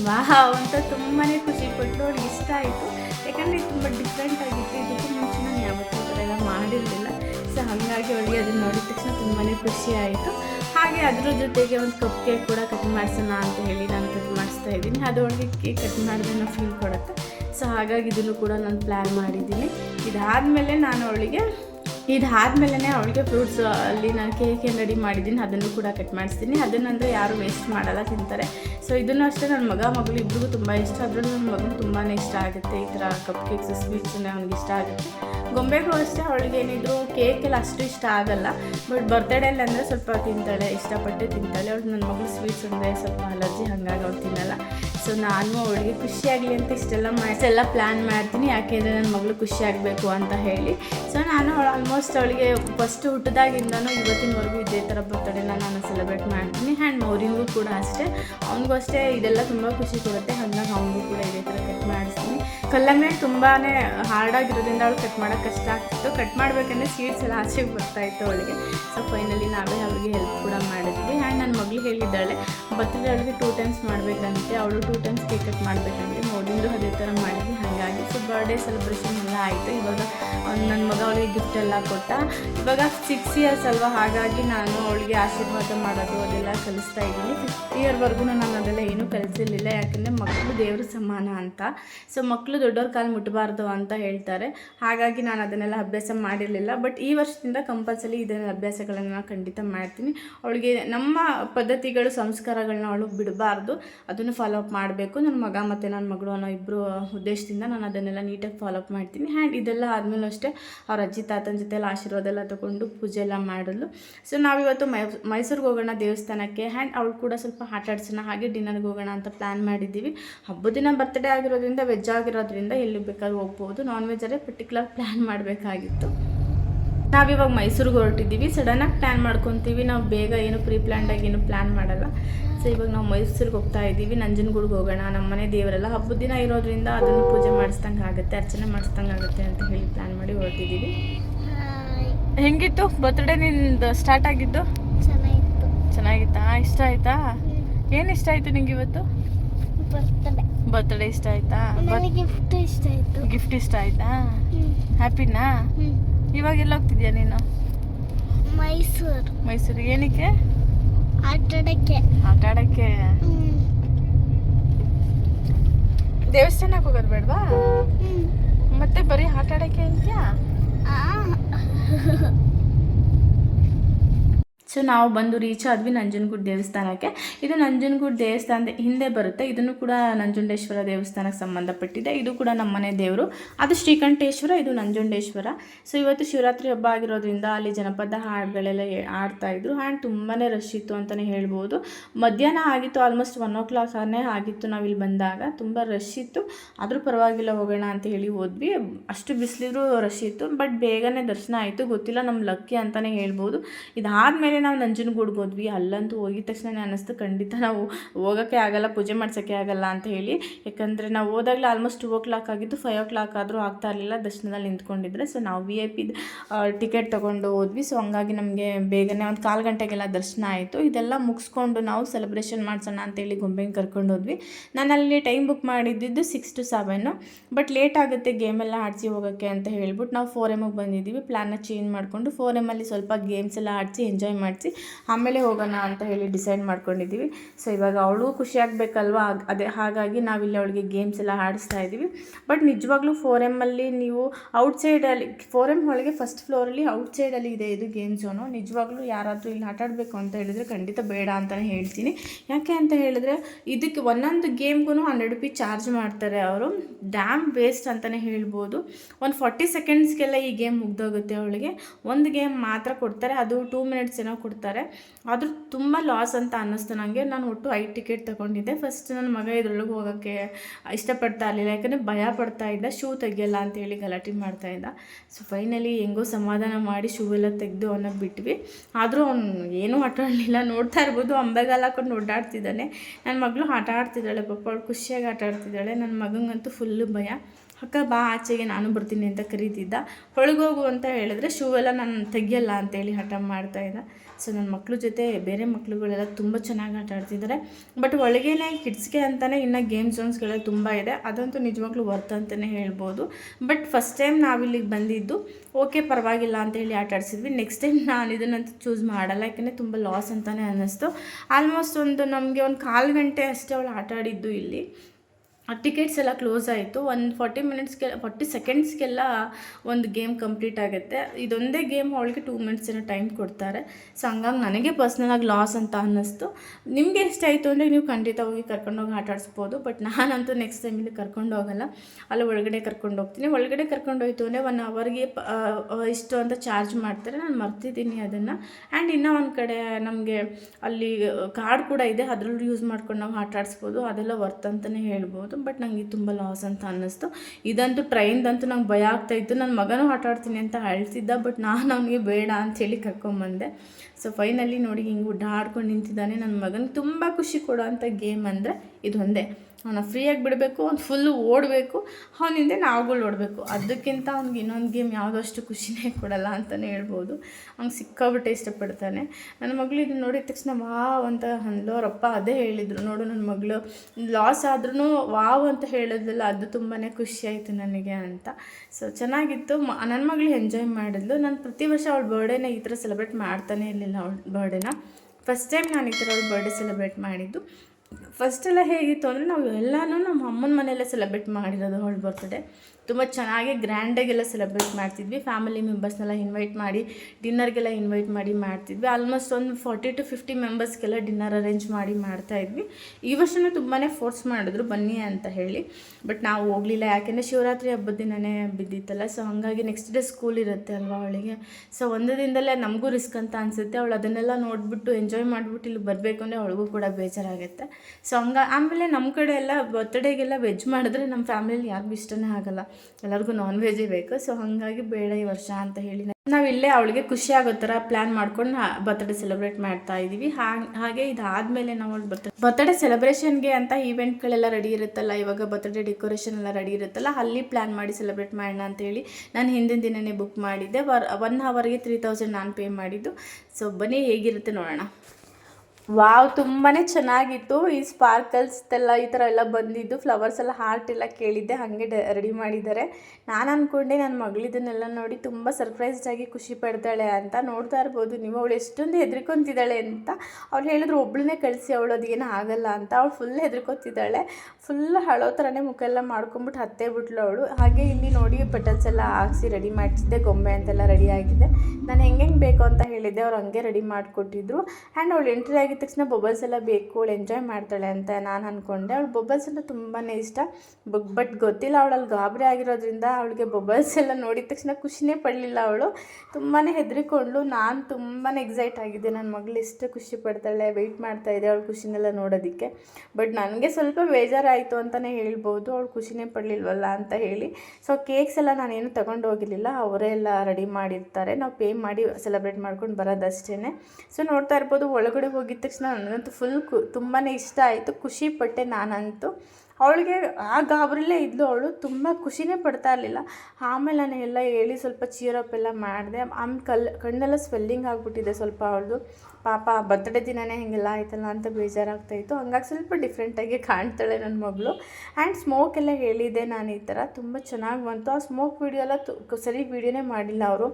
ವಾಹ್ ಅಂತ ತುಂಬಾ ಖುಷಿ ಪಟ್ಟು ಅವಳಿಗೆ ಇಷ್ಟ ಆಯಿತು. ಯಾಕಂದರೆ ತುಂಬ ಡಿಫ್ರೆಂಟ್ ಆಗಿತ್ತು. ಇದಕ್ಕೂ ಮುಂಚೆ ನಾನು ಯಾವತ್ತೂ ಥರ ಎಲ್ಲ ಮಾಡಿರಲಿಲ್ಲ. ಸೊ ಹಾಗಾಗಿ ಅವಳಿಗೆ ಅದನ್ನು ನೋಡಿದ ತಕ್ಷಣ ತುಂಬಾ ಖುಷಿ ಆಯಿತು. ಹಾಗೆ ಅದ್ರ ಜೊತೆಗೆ ಒಂದು ಕಪ್ ಕೇಕ್ ಕೂಡ ಕಟ್ ಮಾಡಿಸೋಣ ಅಂತ ಹೇಳಿ ನಾನು ಕಟ್ ಮಾಡಿಸ್ತಾ ಇದ್ದೀನಿ. ಅದು ಅವಳಿಗೆ ಕೇಕ್ ಕಟ್ ಮಾಡಿದ್ರೆ ಫೀಲ್ ಕೊಡುತ್ತೆ. ಸೊ ಹಾಗಾಗಿ ಇದನ್ನು ಕೂಡ ನಾನು ಪ್ಲ್ಯಾನ್ ಮಾಡಿದ್ದೀನಿ. ಇದಾದಮೇಲೆ ನಾನು ಅವಳಿಗೆ ಇದಾದಮೇಲೆ ಅವಳಿಗೆ ಫ್ರೂಟ್ಸ್ ಅಲ್ಲಿ ನಾನು ಕೇಕ್ ಏನು ರೆಡಿ ಮಾಡಿದ್ದೀನಿ ಅದನ್ನು ಕೂಡ ಕಟ್ ಮಾಡಿಸ್ತೀನಿ. ಅದನ್ನಂದರೆ ಯಾರು ವೇಸ್ಟ್ ಮಾಡಲ್ಲ, ತಿಂತಾರೆ. ಸೊ ಇದನ್ನು ಅಷ್ಟೇ ನನ್ನ ಮಗ, ಮಗಳು ಇಬ್ರಿಗೂ ತುಂಬ ಇಷ್ಟ. ಅದರಲ್ಲೂ ನನ್ನ ಮಗನ ತುಂಬಾ ಇಷ್ಟ ಆಗುತ್ತೆ. ಈ ಥರ ಕಪ್ ಕೇಕ್ಸ್ ಸ್ವೀಟ್ಸ್ ಅವ್ನಿಗೆ ಇಷ್ಟ ಆಗುತ್ತೆ. ಗೊಂಬೆಗೂ ಅಷ್ಟೇ, ಅವಳಿಗೆ ಏನಿದ್ರು ಕೇಕ್ ಎಲ್ಲ ಅಷ್ಟು ಇಷ್ಟ ಆಗಲ್ಲ. ಬಟ್ ಬರ್ತ್ಡೇಲಿ ಅಂದರೆ ಸ್ವಲ್ಪ ತಿಂತಾಳೆ, ಇಷ್ಟಪಟ್ಟು ತಿಂತಾಳೆ. ಅವಳು ನನ್ನ ಮಗಳು ಸ್ವೀಟ್ಸ್ ಅಂದರೆ ಸ್ವಲ್ಪ ಅಲರ್ಜಿ, ಹಾಗಾಗಿ ಅವ್ಳು ತಿನ್ನಲ್ಲ. ಸೊ ನಾನು ಅವಳಿಗೆ ಖುಷಿಯಾಗಲಿ ಅಂತ ಇಷ್ಟೆಲ್ಲ ಮಾಡಿಸೆಲ್ಲ ಪ್ಲ್ಯಾನ್ ಮಾಡ್ತೀನಿ. ಯಾಕೆಂದರೆ ನನ್ನ ಮಗಳು ಖುಷಿಯಾಗಬೇಕು ಅಂತ ಹೇಳಿ. ಸೊ ನಾನು ಅವಳು ಆಲ್ಮೋಸ್ಟ್ ಅವಳಿಗೆ ಫಸ್ಟ್ ಹುಟ್ಟಿದಾಗಿಂದನೂ ಇವತ್ತಿನವರೆಗೂ ಇದೇ ಥರ ಬರ್ತಡೇನ ನಾನು ಸೆಲೆಬ್ರೇಟ್ ಮಾಡ್ತೀನಿ. ಆ್ಯಂಡ್ ಮೌರಿಗೂ ಕೂಡ ಅಷ್ಟೇ. ಅವನಿಗೂ ಅಷ್ಟೇ, ಇದೆಲ್ಲ ತುಂಬ ಖುಷಿ ಕೊಡುತ್ತೆ. ಹಾಗಾಗಿ ಅವನಿಗೂ ಕೂಡ ಇದೇ ಥರ ಕಟ್ ಮಾಡಿಸ್ತೀನಿ. ಕಲ್ಲಂಗಡಿ ತುಂಬಾ ಹಾರ್ಡಾಗಿರೋದ್ರಿಂದ ಅವಳು ಕಟ್ ಮಾಡೋಕೆ ಕಷ್ಟ ಆಗ್ತಿತ್ತು. ಕಟ್ ಮಾಡಬೇಕಂದ್ರೆ ಸೀಡ್ಸ್ ಎಲ್ಲ ಆಚೆಗೆ ಬರ್ತಾಯಿತ್ತು ಅವಳಿಗೆ. ಸೊ ಫೈನಲಿ ನಾವೇ ಅವಳಿಗೆ ಹೆಲ್ಪ್ ಕೂಡ ಮಾಡಿದ್ವಿ. ಆ್ಯಂಡ್ ನನ್ನ ಮಗಳು ಹೇಳಿದ್ದಾಳೆ ಬರ್ತ್ಡೇ ಅವಳಿಗೆ ಟೂ ಟೈಮ್ಸ್ ಮಾಡಬೇಕಂತೆ. ಅವಳು ಟೂ ಟೈಮ್ಸ್ ಕೇಕ್ ಕಟ್ ಮಾಡಬೇಕಂತೆ. ಮೋದಿಂದು ಅದೇ ಥರ ಮಾಡಿದ್ವಿ. ಹಾಗಾಗಿ ಸೊ ಬರ್ಡೇ ಸೆಲೆಬ್ರೇಷನ್ ಎಲ್ಲ ಆಯಿತು. ಇವಾಗ ನನ್ನ ಮಗ ಅವಳಿಗೆ ಗಿಫ್ಟ್ ಎಲ್ಲ ಕೊಟ್ಟ. ಇವಾಗ ಸಿಕ್ಸ್ ಇಯರ್ಸ್ ಅಲ್ವಾ? ಹಾಗಾಗಿ ನಾನು ಅವಳಿಗೆ ಆಶೀರ್ವಾದ ಮಾಡೋದು ಅದೆಲ್ಲ ಕಲಿಸ್ತಾ ಇದ್ದೀನಿ. ಫಿಫ್ತ್ ಇಯರ್ವರೆಗೂ ನಾನು ಅದೆಲ್ಲ ಏನೂ ಕಲಿಸಿರ್ಲಿಲ್ಲ. ಮಕ್ಕಳು ದೇವರ ಸಮಾನ ಅಂತ. ಸೊ ಮಕ್ಕಳು ದೊಡ್ಡವ್ರ ಕಾಲು ಮುಟ್ಟಬಾರ್ದು ಅಂತ ಹೇಳ್ತಾರೆ. ಹಾಗಾಗಿ ನಾನು ಅದನ್ನೆಲ್ಲ ಅಭ್ಯಾಸ ಮಾಡಿರಲಿಲ್ಲ. ಬಟ್ ಈ ವರ್ಷದಿಂದ ಕಂಪಲ್ಸರಿ ಇದನ್ನ ಅಭ್ಯಾಸಗಳನ್ನು ನಾನು ಖಂಡಿತ ಮಾಡ್ತೀನಿ. ಅವಳಿಗೆ ನಮ್ಮ ಪದ್ಧತಿಗಳು ಸಂಸ್ಕಾರಗಳನ್ನ ಅವಳು ಬಿಡಬಾರ್ದು. ಅದನ್ನು ಫಾಲೋ ಅಪ್ ಮಾಡಬೇಕು. ನನ್ನ ಮಗ ಮತ್ತು ನನ್ನ ಮಗಳು ಅನ್ನೋ ಇಬ್ಬರು ಉದ್ದೇಶದಿಂದ ನಾನು ಅದನ್ನೆಲ್ಲ ನೀಟಾಗಿ ಫಾಲೋ ಅಪ್ ಮಾಡ್ತೀನಿ. ಆ್ಯಂಡ್ ಇದೆಲ್ಲ ಆದಮೇಲೆ ಅಷ್ಟೇ ಅವ್ರ ಅಜ್ಜಿ, ತಾತನ ಜೊತೆ ಎಲ್ಲ ಆಶೀರ್ವಾದ ಎಲ್ಲ ತಗೊಂಡು ಪೂಜೆ ಎಲ್ಲ ಮಾಡಲು. ಸೊ ನಾವಿವತ್ತು ಮೈ ಮೈಸೂರಿಗೆ ಹೋಗೋಣ ದೇವಸ್ಥಾನಕ್ಕೆ. ಆ್ಯಂಡ್ ಅವಳು ಕೂಡ ಸ್ವಲ್ಪ ಆಟ ಆಡ್ಸೋಣ ಹಾಗೆ ಡಿನ್ನರ್ಗೆ ಹೋಗೋಣ ಅಂತ ಪ್ಲ್ಯಾನ್ ಮಾಡಿದ್ದೀವಿ. ಹಬ್ಬದ ದಿನ ಬರ್ತ್ಡೇ ಆಗಿರೋದ್ರಿಂದ ವೆಜ್ ಆಗಿರೋದ್ರಿಂದ ಎಲ್ಲಿ ಬೇಕಾದ್ರೂ ಹೋಗ್ಬೋದು. ನಾನ್ ವೆಜ್ಜರೇ ಪರ್ಟಿಕ್ಯುಲರ್ ಪ್ಲ್ಯಾನ್ ಮಾಡಬೇಕಾಗಿತ್ತು. ನಾವಿವಾಗ ಮೈಸೂರಿಗೆ ಹೊರಟಿದ್ದೀವಿ. ಸಡನ್ನಾಗಿ ಪ್ಲ್ಯಾನ್ ಮಾಡ್ಕೊತೀವಿ. ನಾವು ಬೇಗ ಏನು ಪ್ರೀ ಪ್ಲ್ಯಾನ್ಡಾಗಿ ಏನು ಪ್ಲ್ಯಾನ್ ಮಾಡಲ್ಲ. ಸೊ ಇವಾಗ ನಾವು ಮೈಸೂರಿಗೆ ಹೋಗ್ತಾ ಇದ್ದೀವಿ. ನಂಜನಗೂಡ್ಗೆ ಹೋಗೋಣ. ನಮ್ಮ ಮನೆ ದೇವರೆಲ್ಲ ಹಬ್ಬದ ದಿನ ಇರೋದ್ರಿಂದ ಅದನ್ನು ಪೂಜೆ ಮಾಡಿಸ್ದಂಗೆ ಆಗುತ್ತೆ ಅರ್ಚನೆ ಮಾಡಿಸ್ದಂಗೆ ಆಗುತ್ತೆ ಅಂತ ಹೇಳಿ ಪ್ಲ್ಯಾನ್ ಮಾಡಿ ಹೊರಟಿದ್ದೀವಿ. ಹೆಂಗಿತ್ತು? ಬರ್ತ್ಡೇ ನಿಂದು ಸ್ಟಾರ್ಟ್ ಆಗಿದ್ದು? ಚೆನ್ನಾಗಿತ್ತು. ಚೆನ್ನಾಗಿತ್ತಾ? ಇಷ್ಟ ಆಯ್ತಾ? ಏನು ಇಷ್ಟ ಆಯ್ತು ನಿಂಗೆ ಇವತ್ತು? ಬರ್ತಡೆ ಬರ್ತ್ಡೇ ಇಷ್ಟ ಆಯ್ತಾ? ಗಿಫ್ಟ್ ಇಷ್ಟ ಆಯ್ತು. ಗಿಫ್ಟ್ ಇಷ್ಟ ಆಯ್ತಾ? ಹ್ಯಾಪಿನಾ ಇವಾಗ ಎಲ್ಲ ಹೋಗ್ತಿದ್ಯಾ ನೀನು? ಮೈಸೂರು. ಮೈಸೂರು ಏನಕ್ಕೆ? ಆಟಾಡಕ್ಕೆ. ಆಟ ಆಡಕ್ಕೆ ದೇವಸ್ಥಾನಕ್ಕೆ ಹೋಗೋದು ಬೇಡವಾ? ಮತ್ತೆ ಬರೀ ಆಟ ಆಡಕ್ಕೆ ಅಂತ್ಯಾ. (laughs) ಸೊ ನಾವು ಬಂದು ರೀಚ್ ಆದ್ವಿ ನಂಜನಗೂಡು ದೇವಸ್ಥಾನಕ್ಕೆ. ಇದು ನಂಜನಗೂಡು ದೇವಸ್ಥಾನದ ಹಿಂದೆ ಬರುತ್ತೆ. ಇದನ್ನು ಕೂಡ ನಂಜುಂಡೇಶ್ವರ ದೇವಸ್ಥಾನಕ್ಕೆ ಸಂಬಂಧಪಟ್ಟಿದೆ. ಇದು ಕೂಡ ನಮ್ಮನೆ ದೇವರು. ಅದು ಶ್ರೀಕಂಠೇಶ್ವರ, ಇದು ನಂಜುಂಡೇಶ್ವರ. ಸೊ ಇವತ್ತು ಶಿವರಾತ್ರಿ ಹಬ್ಬ ಆಗಿರೋದ್ರಿಂದ ಅಲ್ಲಿ ಜನಪದ ಹಾಡುಗಳೆಲ್ಲ ಹೇ- ಆಡ್ತಾ ಇದ್ರು. ಆ್ಯಂಡ್ ತುಂಬಾ ರಶ್ ಇತ್ತು ಅಂತಲೇ ಹೇಳ್ಬೋದು. ಮಧ್ಯಾಹ್ನ ಆಗಿತ್ತು ಆಲ್ಮೋಸ್ಟ್ ಒನ್ ಓ ಕ್ಲಾಕನೇ ಆಗಿತ್ತು ನಾವು ಇಲ್ಲಿ ಬಂದಾಗ. ತುಂಬ ರಶ್ ಇತ್ತು. ಆದರೂ ಪರವಾಗಿಲ್ಲ, ಹೋಗೋಣ ಅಂತ ಹೇಳಿ ಹೋದ್ವಿ. ಅಷ್ಟು ಬಿಸಿಲಿದ್ರು ರಶ್ ಇತ್ತು. ಬಟ್ ಬೇಗನೆ ದರ್ಶನ ಆಯಿತು. ಗೊತ್ತಿಲ್ಲ ನಮ್ಮ ಲಕ್ಕಿ ಅಂತಲೇ ಹೇಳ್ಬೋದು. ಇದಾದಮೇಲೆ ನಾವು ನಂಜನಗೂಡ್ಗೆ ಹೋದ್ವಿ ಅಲ್ಲಂತೂ ಹೋಗಿದ ತಕ್ಷಣ ಅನ್ನಿಸ್ತು ಖಂಡಿತ ನಾವು ಹೋಗೋಕ್ಕೆ ಆಗಲ್ಲ, ಪೂಜೆ ಮಾಡ್ಸೋಕ್ಕೆ ಆಗಲ್ಲ ಅಂತ ಹೇಳಿ. ಯಾಕಂದರೆ ನಾವು ಹೋದಾಗಲೇ ಆಲ್ಮೋಸ್ಟ್ ಟೂ ಓ ಕ್ಲಾಕ್ ಆಗಿತ್ತು ಫೈವ್ ಓ ಕ್ಲಾಕ್ ಆದರೂ ಆಗ್ತಾ ಇರಲಿಲ್ಲ, ದರ್ಶನದಲ್ಲಿ ನಿಂತ್ಕೊಂಡಿದ್ರೆ. ಸೊ ನಾವು ವಿ ಐ ಪಿ ಟಿಕೆಟ್ ತೊಗೊಂಡು ಹೋದ್ವಿ. ಸೊ ಹಂಗಾಗಿ ನಮಗೆ ಬೇಗನೆ ಒಂದು ಕಾಲು ಗಂಟೆಗೆಲ್ಲ ದರ್ಶನ ಆಯಿತು. ಇದೆಲ್ಲ ಮುಗಿಸ್ಕೊಂಡು ನಾವು ಸೆಲೆಬ್ರೇಷನ್ ಮಾಡ್ಸೋಣ ಅಂತೇಳಿ ಗೊಂಬೆಗೆ ಕರ್ಕೊಂಡು ಹೋದ್ವಿ. ನಾನು ಅಲ್ಲಿ time book ಮಾಡಿದ್ದಿದ್ದು six to seven but late ಆಗುತ್ತೆ ಗೇಮೆಲ್ಲ ಆಡಿಸಿ ಹೋಗೋಕ್ಕೆ ಅಂತ ಹೇಳ್ಬಿಟ್ಟು ನಾವು ಫೋರ್ ಎಮ್ಗೆ ಬಂದಿದ್ದೀವಿ. ಪ್ಲ್ಯಾನ್ನ ಚೇಂಜ್ ಮಾಡಿಕೊಂಡು ಫೋರ್ ಎಮ್ಮಲ್ಲಿ ಸ್ವಲ್ಪ ಗೇಮ್ಸ್ ಎಲ್ಲ ಆಡಿಸಿ ಎಂಜಾಯ್ ಮಾಡಿಸಿ ಆಮೇಲೆ ಹೋಗೋಣ ಅಂತ ಹೇಳಿ ಡಿಸೈಡ್ ಮಾಡ್ಕೊಂಡಿದ್ದೀವಿ. ಸೊ ಇವಾಗ ಅವಳು ಖುಷಿ ಆಗಬೇಕಲ್ವಾ? ಅದೇ ಹಾಗಾಗಿ ನಾವಿಲ್ಲಿ ಅವಳಿಗೆ ಗೇಮ್ಸ್ ಎಲ್ಲ ಆಡಿಸ್ತಾ ಇದ್ದೀವಿ. ಬಟ್ ನಿಜವಾಗ್ಲೂ ಫೋರ್ ಎಮ್ಮಲ್ಲಿ ನೀವು ಔಟ್ಸೈಡಲ್ಲಿ ಫೋರ್ ಎಂ ಒಳಗೆ ಫಸ್ಟ್ ಫ್ಲೋರಲ್ಲಿ ಔಟ್ಸೈಡಲ್ಲಿ ಇದೆ ಇದು ಗೇಮ್ ಝೋನು ನಿಜವಾಗ್ಲೂ ಯಾರಾದರೂ ಇಲ್ಲಿ ಆಟ ಆಡಬೇಕು ಅಂತ ಹೇಳಿದರೆ ಖಂಡಿತ ಬೇಡ ಅಂತಲೇ ಹೇಳ್ತೀನಿ. ಯಾಕೆ ಅಂತ ಹೇಳಿದ್ರೆ ಇದಕ್ಕೆ ಒಂದೊಂದು ಗೇಮ್ಗೂ ಹಂಡ್ರೆಡ್ ರುಪಿ ಚಾರ್ಜ್ ಮಾಡ್ತಾರೆ ಅವರು. ಡ್ಯಾಮ್ ವೇಸ್ಟ್ ಅಂತಲೇ ಹೇಳ್ಬೋದು. ಒಂದು ಫಾರ್ಟಿ ಸೆಕೆಂಡ್ಸ್ಗೆಲ್ಲ ಈ ಗೇಮ್ ಮುಗ್ದೋಗುತ್ತೆ ಅವಳಿಗೆ. ಒಂದು ಗೇಮ್ ಮಾತ್ರ ಕೊಡ್ತಾರೆ. ಅದು ಟೂ ಮಿನಿಟ್ಸ್ ಏನೋ ಕೊಡ್ತಾರೆ. ಆದರೂ ತುಂಬ ಲಾಸ್ ಅಂತ ಅನ್ನಿಸ್ತು ನನಗೆ ನಾನು ಒಟ್ಟು ಐದು ಟಿಕೆಟ್ ತೊಗೊಂಡಿದ್ದೆ. ಫಸ್ಟ್ ನನ್ನ ಮಗ ಇದ್ರೊಳಗೆ ಹೋಗೋಕ್ಕೆ ಇಷ್ಟಪಡ್ತಾ ಇರಲಿಲ್ಲ. ಯಾಕಂದರೆ ಭಯ ಪಡ್ತಾ ಇದ್ದ. ಶೂ ತೆಗಿಯಲ್ಲ ಅಂತೇಳಿ ಗಲಾಟೆ ಮಾಡ್ತಾ ಇದ್ದ. ಸೊ ಫೈನಲಿ ಹೆಂಗೋ ಸಮಾಧಾನ ಮಾಡಿ ಶೂ ಎಲ್ಲ ತೆಗೆದು ಅವನ್ನ ಬಿಟ್ವಿ. ಆದರೂ ಅವ್ನು ಏನೂ ಆಟ ಆಡಲಿಲ್ಲ ನೋಡ್ತಾ ಇರ್ಬೋದು. ಅಂಬೆಗಾಲ ಹಾಕೊಂಡು ಓಡಾಡ್ತಿದ್ದಾನೆ. ನನ್ನ ಮಗಳು ಆಟ ಆಡ್ತಿದ್ದಾಳೆ ಪಾಪ. ಅವಳು ಖುಷಿಯಾಗಿ ಆಟ ಆಡ್ತಿದ್ದಾಳೆ. ನನ್ನ ಮಗಂಗಂತೂ ಫುಲ್ಲು ಭಯ. ಅಕ್ಕ ಬಾ, ಆಚೆಗೆ ನಾನು ಬರ್ತೀನಿ ಅಂತ ಕರೀತಿದ್ದ. ಹೊಳಗೋಗು ಅಂತ ಹೇಳಿದ್ರೆ ಶೂ ಎಲ್ಲ ನಾನು ತೆಗಿಯಲ್ಲ ಅಂತೇಳಿ ಹಠ ಮಾಡ್ತಾ ಇದ್ದ. ಸೊ ನನ್ನ ಮಕ್ಕಳ ಜೊತೆ ಬೇರೆ ಮಕ್ಕಳುಗಳೆಲ್ಲ ತುಂಬ ಚೆನ್ನಾಗಿ ಆಟ ಆಡ್ತಿದ್ದಾರೆ. ಬಟ್ ಒಳಗೇನೆ ಕಿಡ್ಸ್ಗೆ ಅಂತಲೇ ಇನ್ನು ಗೇಮ್ ಝೋನ್ಸ್ಗಳೆಲ್ಲ ತುಂಬ ಇದೆ. ಅದಂತೂ ನಿಜವಾಗ್ಲೂ ವರ್ತ್ ಅಂತಲೇ ಹೇಳ್ಬೋದು. ಬಟ್ ಫಸ್ಟ್ ಟೈಮ್ ನಾವಿಲ್ಲಿಗೆ ಬಂದಿದ್ದು ಓಕೆ ಪರವಾಗಿಲ್ಲ ಅಂತ ಹೇಳಿ ಆಟ ಆಡಿಸಿದ್ವಿ. ನೆಕ್ಸ್ಟ್ ಟೈಮ್ ನಾನು ಇದನ್ನಂತೂ ಚೂಸ್ ಮಾಡಲ್ಲ, ಯಾಕೆಂದರೆ ತುಂಬ ಲಾಸ್ ಅಂತಲೇ ಅನ್ನಿಸ್ತು. ಆಲ್ಮೋಸ್ಟ್ ಒಂದು ನಮಗೆ ಒಂದು ಕಾಲು ಗಂಟೆ ಅಷ್ಟೇ ಅವಳು ಆಟ ಆಡಿದ್ದು ಇಲ್ಲಿ. ಟಿಕೆಟ್ಸ್ ಎಲ್ಲ ಕ್ಲೋಸ್ ಆಯಿತು. ಒಂದು ಫಾರ್ಟಿ ಮಿನಿಟ್ಸ್ಗೆ ಫಾರ್ಟಿ ಸೆಕೆಂಡ್ಸ್ಗೆಲ್ಲ ಒಂದು ಗೇಮ್ ಕಂಪ್ಲೀಟ್ ಆಗುತ್ತೆ. ಇದೊಂದೇ ಗೇಮ್ ಅವಳಿಗೆ ಟೂ ಮಿನಿಟ್ಸ್ ಏನೋ ಟೈಮ್ ಕೊಡ್ತಾರೆ. ಸೊ ಹಂಗಾಗಿ ನನಗೆ ಪರ್ಸ್ನಲಾಗಿ ಲಾಸ್ ಅಂತ ಅನ್ನಿಸ್ತು. ನಿಮಗೆ ಇಷ್ಟ ಆಯಿತು ಅಂದರೆ ನೀವು ಖಂಡಿತ ಹೋಗಿ ಕರ್ಕೊಂಡೋಗಿ ಆಟ ಆಡಿಸ್ಬೋದು. ಬಟ್ ನಾನಂತೂ ನೆಕ್ಸ್ಟ್ ಟೈಮಿಂದ ಕರ್ಕೊಂಡು ಹೋಗಲ್ಲ. ಅಲ್ಲಿ ಒಳಗಡೆ ಕರ್ಕೊಂಡು ಹೋಗ್ತೀನಿ. ಒಳಗಡೆ ಕರ್ಕೊಂಡು ಹೋಯ್ತು ಅಂದರೆ ಒನ್ ಅವರ್ಗೆ ಇಷ್ಟು ಅಂತ ಚಾರ್ಜ್ ಮಾಡ್ತಾರೆ. ನಾನು ಮರ್ತಿದ್ದೀನಿ ಅದನ್ನು. ಆ್ಯಂಡ್ ಇನ್ನೂ ಒಂದು ಕಡೆ ನಮಗೆ ಅಲ್ಲಿ ಕಾರ್ಡ್ ಕೂಡ ಇದೆ. ಅದರಲ್ಲೂ ಯೂಸ್ ಮಾಡ್ಕೊಂಡು ನಾವು ಆಟ ಆಡಿಸ್ಬೋದು. ಅದೆಲ್ಲ ವರ್ತ್ ಅಂತಲೇ ಹೇಳ್ಬೋದು. ಬಟ್ ನನಗೆ ತುಂಬ ಲಾಸ್ ಅಂತ ಅನ್ನಿಸ್ತು. ಇದಂತೂ ಟ್ರೈನ್ದಂತೂ ನಂಗೆ ಭಯ ಆಗ್ತಾಯಿತ್ತು ನನ್ನ ಮಗನೂ ಆಟ ಆಡ್ತೀನಿ ಅಂತ ಅಳ್ತಿದ್ದ ಬಟ್ ನಾನು ಅವನಿಗೆ ಬೇಡ ಅಂಥೇಳಿ ಕರ್ಕೊಂಬಂದೆ. ಸೊ ಫೈನಲಿ ನೋಡಿ ಹಿಂಗೆ ಉಡ್ಡಾಡ್ಕೊಂಡು ನಿಂತಿದ್ದಾನೆ. ನನ್ನ ಮಗನಿಗೆ ತುಂಬ ಖುಷಿ ಕೊಡೋವಂಥ ಗೇಮ್ ಅಂದರೆ ಇದೊಂದೇ ಅವನ ಫ್ರೀಯಾಗಿ ಬಿಡಬೇಕು, ಅವ್ನು ಫುಲ್ಲು ಓಡಬೇಕು ಅವನಿಂದ ನಾವುಗಳು ಓಡಬೇಕು. ಅದಕ್ಕಿಂತ ಅವ್ನಿಗೆ ಇನ್ನೊಂದು ಗೇಮ್ ಯಾವುದಷ್ಟು ಖುಷಿನೇ ಕೊಡಲ್ಲ ಅಂತಲೇ ಹೇಳ್ಬೋದು. ಅವ್ನು ಸಿಕ್ಕಾಬಿಟ್ಟೆ ಇಷ್ಟಪಡ್ತಾನೆ. ನನ್ನ ಮಗಳು ಇದನ್ನು ನೋಡಿದ ತಕ್ಷಣ ವಾವ್ ಅಂತ ಅಂದ್ಲೋರಪ್ಪ ಅದೇ ಹೇಳಿದರು. ನೋಡು ನನ್ನ ಮಗಳು ಲಾಸ್ ಆದ್ರೂ ವಾವ್ ಅಂತ ಹೇಳಿದ್ಲಲ್ಲ, ಅದು ತುಂಬಾ ಖುಷಿ ಆಯಿತು ನನಗೆ ಅಂತ. ಸೊ ಚೆನ್ನಾಗಿತ್ತು. ಮ ನನ್ನ ಮಗಳು ಎಂಜಾಯ್ ಮಾಡಿದ್ಲು. ನಾನು ಪ್ರತಿ ವರ್ಷ ಅವಳ ಬರ್ಡೇನ ಈ ಥರ ಸೆಲೆಬ್ರೇಟ್ ಮಾಡ್ತಾನೆ ಇರಲಿಲ್ಲ ಅವಳ ಬರ್ಡೇನ ಫಸ್ಟ್ ಟೈಮ್ ನಾನು ಈ ಥರ ಅವಳ ಬರ್ಡೇ ಸೆಲೆಬ್ರೇಟ್ ಮಾಡಿದ್ದು. ಫಸ್ಟೆಲ್ಲ ಹೇಗಿತ್ತು ಅಂದರೆ ನಾವು ಎಲ್ಲನೂ ನಮ್ಮ ಅಮ್ಮನ ಮನೆಯಲ್ಲೇ ಸೆಲೆಬ್ರೇಟ್ ಮಾಡಿರೋದು ಅವಳ ಬರ್ತ್ಡೇ ತುಂಬ ಚೆನ್ನಾಗಿ ಗ್ರ್ಯಾಂಡಾಗೆಲ್ಲ ಸೆಲೆಬ್ರೇಟ್ ಮಾಡ್ತಿದ್ವಿ. ಫ್ಯಾಮಿಲಿ ಮೆಂಬರ್ಸ್ನೆಲ್ಲ ಇನ್ವೈಟ್ ಮಾಡಿ, ಡಿನ್ನರ್ಗೆಲ್ಲ ಇನ್ವೈಟ್ ಮಾಡಿ ಮಾಡ್ತಿದ್ವಿ. ಆಲ್ಮೋಸ್ಟ್ ಒಂದು ಫಾರ್ಟಿ ಟು ಫಿಫ್ಟಿ ಮೆಂಬರ್ಸ್ಗೆಲ್ಲ ಡಿನ್ನರ್ ಅರೇಂಜ್ ಮಾಡಿ ಮಾಡ್ತಾ ಇದ್ವಿ. ಈ ವರ್ಷವೂ ತುಂಬಾ ಫೋರ್ಸ್ ಮಾಡಿದ್ರು, ಬನ್ನಿ ಅಂತ ಹೇಳಿ. ಬಟ್ ನಾವು ಹೋಗಲಿಲ್ಲ. ಯಾಕೆಂದರೆ ಶಿವರಾತ್ರಿ ಹಬ್ಬದ ದಿನವೇ ಬಿದ್ದಿತ್ತಲ್ಲ. ಸೊ ಹಾಗಾಗಿ ನೆಕ್ಸ್ಟ್ ಡೇ ಸ್ಕೂಲ್ ಇರುತ್ತೆ ಅಲ್ವಾ ಅವಳಿಗೆ. ಸೊ ಒಂದು ದಿನದಲ್ಲೇ ನಮಗೂ ರಿಸ್ಕ್ ಅಂತ ಅನಿಸುತ್ತೆ. ಅವಳು ಅದನ್ನೆಲ್ಲ ನೋಡಿಬಿಟ್ಟು ಎಂಜಾಯ್ ಮಾಡಿಬಿಟ್ಟು ಇಲ್ಲಿ ಬರಬೇಕು ಅಂದರೆ ಅವಳಿಗೂ ಕೂಡ ಬೇಜಾರಾಗುತ್ತೆ. ಸೊ ಹಂಗ ಆಮೇಲೆ ನಮ್ಮ ಕಡೆ ಎಲ್ಲ ಬರ್ತ್ಡೇಗೆಲ್ಲ ವೆಜ್ ಮಾಡಿದ್ರೆ ನಮ್ಮ ಫ್ಯಾಮಿಲಿಯಲ್ಲಿ ಯಾರಿಗೂ ಇಷ್ಟನೇ ಆಗಲ್ಲ. ಎಲ್ಲರಿಗೂ ನಾನ್ ವೆಜೇ ಬೇಕು. ಸೊ ಹಾಗಾಗಿ ಬೇಡ ಈ ವರ್ಷ ಅಂತ ಹೇಳಿ ನಾವು ಇಲ್ಲೇ ಅವಳಿಗೆ ಖುಷಿ ಆಗೋ ಥರ ಪ್ಲ್ಯಾನ್ ಮಾಡ್ಕೊಂಡು ಬರ್ತ್ಡೇ ಸೆಲೆಬ್ರೇಟ್ ಮಾಡ್ತಾ ಇದ್ದೀವಿ ಹಾಗೆ ಇದಾದಮೇಲೆ ನಾವು ಅವಳು ಬರ್ತ ಬರ್ತ್ಡೇ ಸೆಲೆಬ್ರೇಷನ್ಗೆ ಅಂತ ಈವೆಂಟ್ಗಳೆಲ್ಲ ರೆಡಿ ಇರುತ್ತಲ್ಲ, ಇವಾಗ ಬರ್ತ್ಡೇ ಡೆಕೋರೇಷನ್ ಎಲ್ಲ ರೆಡಿ ಇರುತ್ತಲ್ಲ, ಅಲ್ಲಿ ಪ್ಲ್ಯಾನ್ ಮಾಡಿ ಸೆಲೆಬ್ರೇಟ್ ಮಾಡೋಣ ಅಂತ ಹೇಳಿ ನಾನು ಹಿಂದಿನ ದಿನನೇ ಬುಕ್ ಮಾಡಿದ್ದೆ. ವರ್ ಒನ್ ಅವರ್ಗೆ ತ್ರೀ ತೌಸಂಡ್ ನಾನು ಪೇ ಮಾಡಿದ್ದು. ಸೊ ಬನ್ನಿ, ಹೇಗಿರುತ್ತೆ ನೋಡೋಣ. ವಾವ್ ತುಂಬಾ ಚೆನ್ನಾಗಿತ್ತು. ಈ ಸ್ಪಾರ್ಕಲ್ಸ್ ಎಲ್ಲ, ಈ ಥರ ಎಲ್ಲ ಬಂದಿದ್ದು. ಫ್ಲವರ್ಸ್ ಎಲ್ಲ, ಹಾರ್ಟ್ ಎಲ್ಲ ಕೇಳಿದ್ದೆ, ಹಾಗೆ ರೆಡಿ ಮಾಡಿದ್ದಾರೆ. ನಾನು ಅಂದ್ಕೊಂಡೆ ನನ್ನ ಮಗಳಿದನ್ನೆಲ್ಲ ನೋಡಿ ತುಂಬ ಸರ್ಪ್ರೈಸ್ಡ್ ಆಗಿ ಖುಷಿ ಪಡ್ತಾಳೆ ಅಂತ. ನೋಡ್ತಾ ಇರ್ಬೋದು. ನೀವು ಅವಳು ಎಷ್ಟೊಂದು ಹೆದರ್ಕೊತಿದ್ದಾಳೆ ಅಂತ. ಅವ್ಳು ಹೇಳಿದ್ರು ಒಬ್ಳನ್ನೇ ಕಳಿಸಿ, ಅವಳು ಅದೇನು ಆಗಲ್ಲ ಅಂತ. ಅವಳು ಫುಲ್ ಹೆದರ್ಕೊತಿದ್ದಾಳೆ. ಫುಲ್ ಹಳೋ ಥರನೇ ಮುಖ ಎಲ್ಲ ಮಾಡ್ಕೊಂಬಿಟ್ಟು ಹತ್ತೇ ಬಿಟ್ಲು ಅವಳು. ಹಾಗೆ ಇಲ್ಲಿ ನೋಡಿ ಪೆಟಲ್ಸ್ ಎಲ್ಲ ಹಾಕ್ಸಿ ರೆಡಿ ಮಾಡಿಸಿದ್ದೆ ಗೊಂಬೆ ಅಂತೆಲ್ಲ ರೆಡಿ ಆಗಿದೆ. ನಾನು ಹೆಂಗೆ ಬೇಕು ಅಂತ ಹೇಳಿದ್ದೆ. ಅವ್ರು ಹಂಗೆ ರೆಡಿ ಮಾಡಿಕೊಟ್ಟಿದ್ರು. ಆ್ಯಂಡ್ ಅವಳು ಎಂಟ್ರಿ ತಕ್ಷಣ ಬೊಬಲ್ಸ್ ಎಲ್ಲ ಬೇಕು, ಅವಳು ಎಂಜಾಯ್ ಮಾಡ್ತಾಳೆ ಅಂತ ನಾನು ಅಂದ್ಕೊಂಡೆ ಅವಳು ಬೊಬಲ್ಸ್ ಅಂದರೆ ತುಂಬಾ ಇಷ್ಟ. ಬಟ್ ಗೊತ್ತಿಲ್ಲ, ಅವಳಲ್ಲಿ ಗಾಬರಿ ಆಗಿರೋದ್ರಿಂದ ಅವಳಿಗೆ ಬೊಬಲ್ಸ್ ಎಲ್ಲ ನೋಡಿದ ತಕ್ಷಣ ಖುಷಿನೇ ಪಡಲಿಲ್ಲ ಅವಳು. ತುಂಬಾ ಹೆದರಿಕೊಂಡ್ಳು. ನಾನು ತುಂಬಾ ಎಕ್ಸೈಟ್ ಆಗಿದ್ದೆ. ನನ್ನ ಮಗಳು ಎಷ್ಟು ಖುಷಿ ಪಡ್ತಾಳೆ ವೆಯ್ಟ್ ಮಾಡ್ತಾ ಇದೆ ಅವಳು ಖುಷಿನೆಲ್ಲ ನೋಡೋದಕ್ಕೆ. ಬಟ್ ನನಗೆ ಸ್ವಲ್ಪ ಬೇಜಾರಾಯಿತು ಅಂತಲೇ ಹೇಳ್ಬೋದು. ಅವಳು ಖುಷಿನೇ ಪಡಲಿಲ್ವಲ್ಲ ಅಂತ ಹೇಳಿ. ಸೊ ಕೇಕ್ಸ್ ಎಲ್ಲ ನಾನೇನು ತಗೊಂಡು ಹೋಗಿರಲಿಲ್ಲ. ಅವರೇ ಎಲ್ಲ ರೆಡಿ ಮಾಡಿರ್ತಾರೆ. ನಾವು ಪೇ ಮಾಡಿ ಸೆಲೆಬ್ರೇಟ್ ಮಾಡ್ಕೊಂಡು ಬರೋದಷ್ಟೇ ಸೊ ನೋಡ್ತಾ ಇರ್ಬೋದು, ಒಳಗಡೆ ಹೋಗಿದ ತಕ್ಷಣ ನನಗಂತೂ ಫುಲ್ ಕು ತುಂಬಾ ಇಷ್ಟ ಆಯಿತು. ಖುಷಿ ಪಟ್ಟೆ ನಾನಂತೂ. ಅವಳಿಗೆ ಆ ಗಾಬರಿಲೇ ಇದ್ಲು ಅವಳು. ತುಂಬ ಖುಷಿನೇ ಪಡ್ತಾ ಇರಲಿಲ್ಲ. ಆಮೇಲೆ ನಾನು ಎಲ್ಲ ಹೇಳಿ ಸ್ವಲ್ಪ ಚೀರಪ್ ಎಲ್ಲ ಮಾಡಿದೆ. ಆಮ್ ಕಲ್, ಕಣ್ಣೆಲ್ಲ ಸ್ವೆಲ್ಲಿಂಗ್ ಆಗಿಬಿಟ್ಟಿದೆ ಸ್ವಲ್ಪ ಅವಳದು. ಪಾಪ ಬರ್ತ್ಡೇ ದಿನನೇ ಹೀಗೆಲ್ಲ ಆಯ್ತಲ್ಲ ಅಂತ ಬೇಜಾರಾಗ್ತಾಯಿತ್ತು ಹಂಗಾಗಿ ಸ್ವಲ್ಪ ಡಿಫ್ರೆಂಟಾಗಿ ಕಾಣ್ತಾಳೆ ನನ್ನ ಮಗಳು. ಆ್ಯಂಡ್ ಸ್ಮೋಕ್ ಎಲ್ಲ ಹೇಳಿದ್ದೆ ನಾನು ಈ ಥರ. ತುಂಬ ಚೆನ್ನಾಗಿ ಬಂತು. ಆ ಸ್ಮೋಕ್ ವೀಡಿಯೋ ಎಲ್ಲ ತು, ಸರಿ ವೀಡಿಯೋನೇ ಮಾಡಿಲ್ಲ ಅವರು.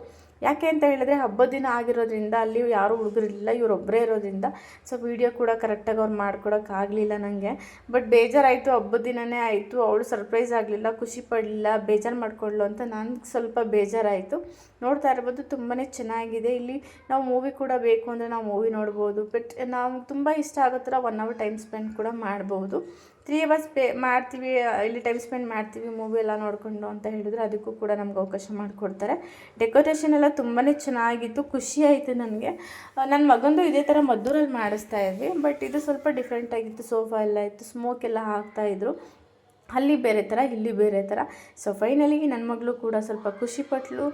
ಯಾಕೆ ಅಂತ ಹೇಳಿದ್ರೆ ಹಬ್ಬದ ದಿನ ಆಗಿರೋದ್ರಿಂದ ಅಲ್ಲಿ ಯಾರೂ ಹುಡುಗರಿಲ್ಲ ಇವರೊಬ್ಬರೇ ಇರೋದ್ರಿಂದ. ಸೊ ವೀಡಿಯೋ ಕೂಡ ಕರೆಕ್ಟಾಗಿ ಅವ್ರು ಮಾಡ್ಕೊಡೋಕ್ಕಾಗಲಿಲ್ಲ ನನಗೆ ಬಟ್ ಬೇಜಾರಾಯಿತು, ಹಬ್ಬದ ದಿನವೇ ಆಯಿತು. ಅವಳು ಸರ್ಪ್ರೈಸ್ ಆಗಲಿಲ್ಲ, ಖುಷಿ ಪಡಲಿಲ್ಲ, ಬೇಜಾರು ಮಾಡಿಕೊಳ್ಳು ಅಂತ ನನಗೆ ಸ್ವಲ್ಪ ಬೇಜಾರಾಯಿತು. ನೋಡ್ತಾ ಇರ್ಬೋದು ತುಂಬಾ ಚೆನ್ನಾಗಿದೆ. ಇಲ್ಲಿ ನಾವು ಮೂವಿ ಕೂಡ ಬೇಕು ಅಂದರೆ ನಾವು ಮೂವಿ ನೋಡ್ಬೋದು. ಬಟ್ ನಾವು ತುಂಬ ಇಷ್ಟ ಆಗೋ ಥರ ಒನ್ ಅವರ್ ಟೈಮ್ ಸ್ಪೆಂಡ್ ಕೂಡ ಮಾಡ್ಬೋದು. ತ್ರೀ ಅವರ್ಸ್ ಪೇ ಮಾಡ್ತೀವಿ ಇಲ್ಲಿ ಟೈಮ್ ಸ್ಪೆಂಡ್ ಮಾಡ್ತೀವಿ ಮೂವಿ ಎಲ್ಲ ನೋಡಿಕೊಂಡು ಅಂತ ಹೇಳಿದ್ರೆ ಅದಕ್ಕೂ ಕೂಡ ನಮ್ಗೆ ಅವಕಾಶ ಮಾಡಿಕೊಡ್ತಾರೆ. ಡೆಕೋರೇಷನ್ ಎಲ್ಲ ತುಂಬಾ ಚೆನ್ನಾಗಿತ್ತು, ಖುಷಿ ಆಯಿತು ನನಗೆ. ನನ್ನ ಮಗಂದು ಇದೇ ಥರ ಮದ್ದೂರಲ್ಲಿ ಮಾಡಿಸ್ತಾ ಇದ್ವಿ ಬಟ್ ಇದು ಸ್ವಲ್ಪ ಡಿಫ್ರೆಂಟಾಗಿತ್ತು ಸೋಫಾ ಎಲ್ಲ ಇತ್ತು ಸ್ಮೋಕ್ ಎಲ್ಲ ಹಾಕ್ತಾಯಿದ್ರು ಅಲ್ಲಿ ಬೇರೆ ಥರ, ಇಲ್ಲಿ ಬೇರೆ ಥರ. ಸೊ ಫೈನಲಿ ನನ್ನ ಮಗಳು ಕೂಡ ಸ್ವಲ್ಪ ಖುಷಿಪಟ್ಲು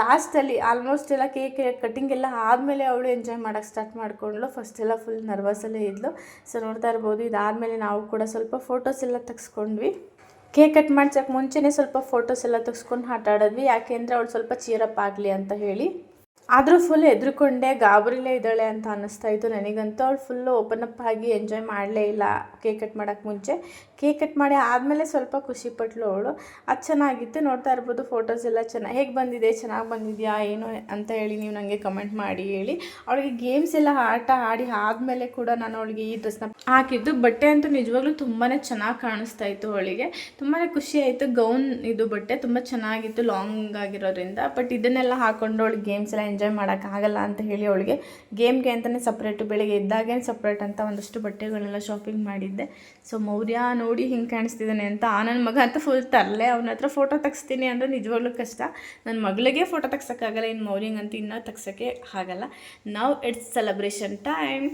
ಲಾಸ್ಟಲ್ಲಿ ಆಲ್ಮೋಸ್ಟ್ ಎಲ್ಲ ಕೇಕ್ ಕಟಿಂಗ್ ಎಲ್ಲ ಆದಮೇಲೆ ಅವಳು ಎಂಜಾಯ್ ಮಾಡೋಕ್ಕೆ ಸ್ಟಾರ್ಟ್ ಮಾಡಿಕೊಂಡ್ಳು. ಫಸ್ಟ್ ಎಲ್ಲ ಫುಲ್ ನರ್ವಸಲ್ಲೇ ಇದ್ಲು. ಸೊ ನೋಡ್ತಾ ಇರ್ಬೋದು, ಇದಾದಮೇಲೆ ನಾವು ಕೂಡ ಸ್ವಲ್ಪ ಫೋಟೋಸ್ ಎಲ್ಲ ತೆಗೆಸ್ಕೊಂಡ್ವಿ. ಕೇಕ್ ಕಟ್ ಮಾಡ್ಸೋಕ್ಕೆ ಮುಂಚೆನೇ ಸ್ವಲ್ಪ ಫೋಟೋಸ್ ಎಲ್ಲ ತೆಗೆಸ್ಕೊಂಡು ಆಟ ಆಡಿದ್ವಿ ಯಾಕೆಂದರೆ ಅವಳು ಸ್ವಲ್ಪ ಚೀರಪ್ ಆಗಲಿ ಅಂತ ಹೇಳಿ. ಆದರೂ ಫುಲ್ ಹೆದ್ರಿಕೊಂಡೆ, ಗಾಬರಿಲೇ ಇದ್ದಾಳೆ ಅಂತ ಅನ್ನಿಸ್ತಾ ಇತ್ತು ನನಗಂತೂ. ಅವಳು ಫುಲ್ಲು ಓಪನ್ ಅಪ್ ಆಗಿ ಎಂಜಾಯ್ ಮಾಡಲೇ ಇಲ್ಲ ಕೇಕ್ ಕಟ್ ಮಾಡೋಕ್ಕೆ ಮುಂಚೆ. ಕೇಕ್ ಕಟ್ ಮಾಡಿ ಆದಮೇಲೆ ಸ್ವಲ್ಪ ಖುಷಿ ಪಟ್ಲು ಅವಳು. ಅದು ಚೆನ್ನಾಗಿತ್ತು, ನೋಡ್ತಾ ಇರ್ಬೋದು ಫೋಟೋಸ್ ಎಲ್ಲ ಚೆನ್ನಾಗಿ, ಹೇಗೆ ಬಂದಿದೆ, ಚೆನ್ನಾಗಿ ಬಂದಿದೆಯಾ, ಏನು ಅಂತ ಹೇಳಿ ನೀವು ನನಗೆ ಕಮೆಂಟ್ ಮಾಡಿ ಹೇಳಿ. ಅವಳಿಗೆ ಗೇಮ್ಸ್ ಎಲ್ಲ ಆಟ ಆಡಿ ಆದಮೇಲೆ ಕೂಡ ನಾನು ಅವಳಿಗೆ ಈ ಡ್ರೆಸ್ನ ಹಾಕಿದ್ದು. ಬಟ್ಟೆ ಅಂತೂ ನಿಜವಾಗ್ಲೂ ತುಂಬಾ ಚೆನ್ನಾಗಿ ಕಾಣಿಸ್ತಾ ಇತ್ತು ಅವಳಿಗೆ. ತುಂಬಾ ಖುಷಿ ಆಯಿತು ಗೌನ್ ಇದು ಬಟ್ಟೆ ತುಂಬ ಚೆನ್ನಾಗಿತ್ತು ಲಾಂಗ್ ಆಗಿರೋದ್ರಿಂದ. ಬಟ್ ಇದನ್ನೆಲ್ಲ ಹಾಕೊಂಡು ಅವಳಿಗೆ ಗೇಮ್ಸ್ ಎಲ್ಲ ಎಂಜಾಯ್ ಮಾಡೋಕ್ಕಾಗಲ್ಲ ಅಂತ ಹೇಳಿ ಅವಳಿಗೆ ಗೇಮ್ಗೆ ಅಂತಲೇ ಸಪ್ರೇಟು ಬೆಳಿಗ್ಗೆ ಎದ್ದಾಗೇ ಸಪ್ರೇಟ್ ಅಂತ ಒಂದಷ್ಟು ಬಟ್ಟೆಗಳನ್ನೆಲ್ಲ ಶಾಪಿಂಗ್ ಮಾಡಿದ್ದೆ. ಸೊ ಮೌರ್ಯ ನೋಡಿ ಹಿಂಗೆ ಕಾಣಿಸ್ತಿದ್ದಾನೆ ಅಂತ, ಆ ನನ್ನ ಮಗ ಅಂತ ಫುಲ್ ತರಲೆ, ಅವನ ಹತ್ರ ಫೋಟೋ ತೆಗಿಸ್ತೀನಿ ಅಂದರೆ ನಿಜವಾಗ್ಲೂ ಕಷ್ಟ. ನನ್ನ ಮಗಳಿಗೆ ಫೋಟೋ ತೆಗ್ಸೋಕ್ಕಾಗಲ್ಲ ಇನ್ನು ಅಂತ ಇನ್ನೂ ತೆಗ್ಸೋಕ್ಕೆ ಆಗಲ್ಲ. ನಾವು it's celebration time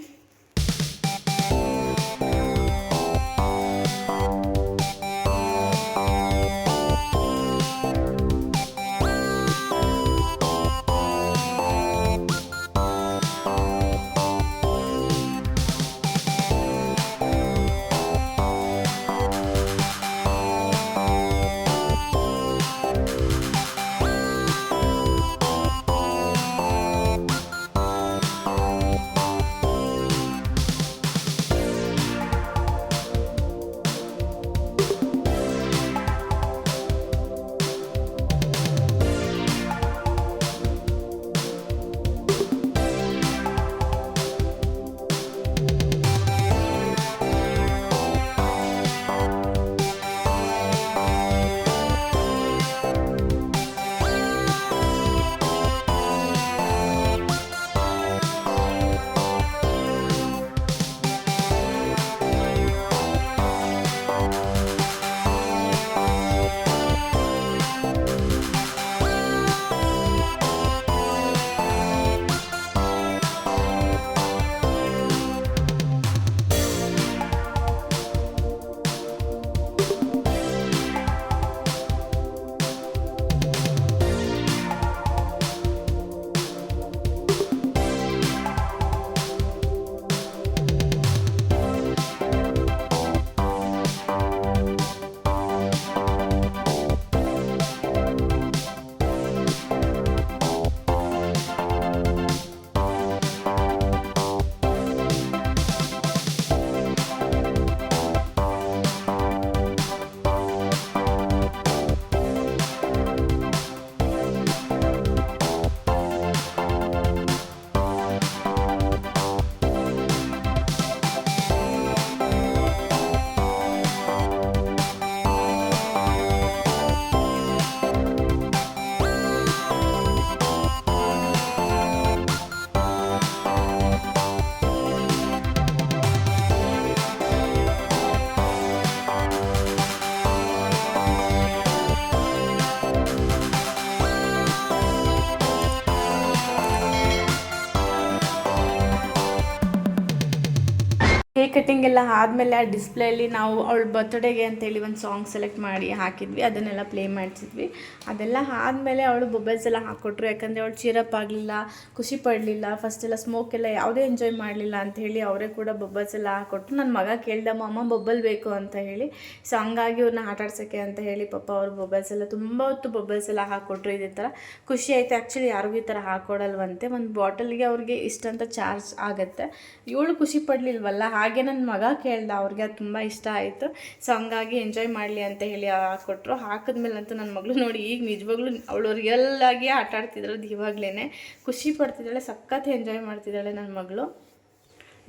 cake cutting ಎಲ್ಲ ಆದಮೇಲೆ ಆ ಡಿಸ್ಪ್ಲೇಲಿ ನಾವು ಅವಳ ಬರ್ತ್ಡೇಗೆ ಅಂತೇಳಿ ಒಂದು ಸಾಂಗ್ ಸೆಲೆಕ್ಟ್ ಮಾಡಿ ಹಾಕಿದ್ವಿ, ಅದನ್ನೆಲ್ಲ ಪ್ಲೇ ಮಾಡಿಸಿದ್ವಿ ಅದೆಲ್ಲ ಆದಮೇಲೆ ಅವಳು ಬೊಬೆಲ್ಸ್ ಎಲ್ಲ ಹಾಕ್ಕೊಟ್ರು ಯಾಕಂದರೆ ಅವಳು ಚೀರಪ್ ಆಗಲಿಲ್ಲ, ಖುಷಿ ಪಡಲಿಲ್ಲ ಫಸ್ಟ್ ಎಲ್ಲ ಸ್ಮೋಕ್ ಎಲ್ಲ ಯಾವುದೇ ಎಂಜಾಯ್ ಮಾಡಲಿಲ್ಲ ಅಂತ ಹೇಳಿ ಅವರೇ ಕೂಡ ಬೊಬ್ಬಲ್ಸ್ ಎಲ್ಲ ಹಾಕ್ಕೊಟ್ರು ನನ್ನ ಮಗ ಕೇಳ್ದ ಅಮ್ಮ ಬೊಬ್ಬಲ್ ಬೇಕು ಅಂತ ಹೇಳಿ. ಸೊ ಹಂಗಾಗಿ ಅವ್ರನ್ನ ಆಟ ಆಡ್ಸೋಕ್ಕೆ ಅಂತ ಹೇಳಿ ಪಾಪ ಅವ್ರ ಬೊಬ್ಬಲ್ಸ್ ಎಲ್ಲ ತುಂಬ ಹೊತ್ತು ಬೊಬ್ಬಲ್ಸ್ ಎಲ್ಲ ಹಾಕ್ಕೊಟ್ರು ಇದೇ ಥರ ಖುಷಿ ಆಯಿತು. ಆ್ಯಕ್ಚುಲಿ ಯಾರಿಗೂ ಈ ಥರ ಹಾಕ್ಕೊಡಲ್ವಂತೆ ಒಂದು ಬಾಟಲ್ಗೆ ಅವ್ರಿಗೆ ಇಷ್ಟಂತ ಚಾರ್ಜ್ ಆಗುತ್ತೆ. ಇವಳು ಖುಷಿ ಪಡಲಿಲ್ವಲ್ಲ? ಹಾಗೆ ನನ್ನ ಮಗ ಕೇಳ್ದ, ಅವ್ರಿಗೆ ಅದು ತುಂಬ ಇಷ್ಟ ಆಯಿತು. ಸೊ ಹಂಗಾಗಿ ಎಂಜಾಯ್ ಮಾಡಲಿ ಅಂತ ಹೇಳಿ ಹಾಕ್ಕೊಟ್ರು ಹಾಕಿದ್ಮೇಲಂತೂ ನನ್ನ ಮಗಳು ನೋಡಿ, ಈಗ ನಿಜವಾಗ್ಲೂ ಅವಳು ರಿಯಲ್ ಆಗಿ ಆಟ ಆಡ್ತಿದ್ರು ಇವಾಗ್ಲೇ ಖುಷಿ ಪಡ್ತಿದ್ದಾಳೆ, ಸಖತ್ ಎಂಜಾಯ್ ಮಾಡ್ತಿದ್ದಾಳೆ ನನ್ನ ಮಗಳು.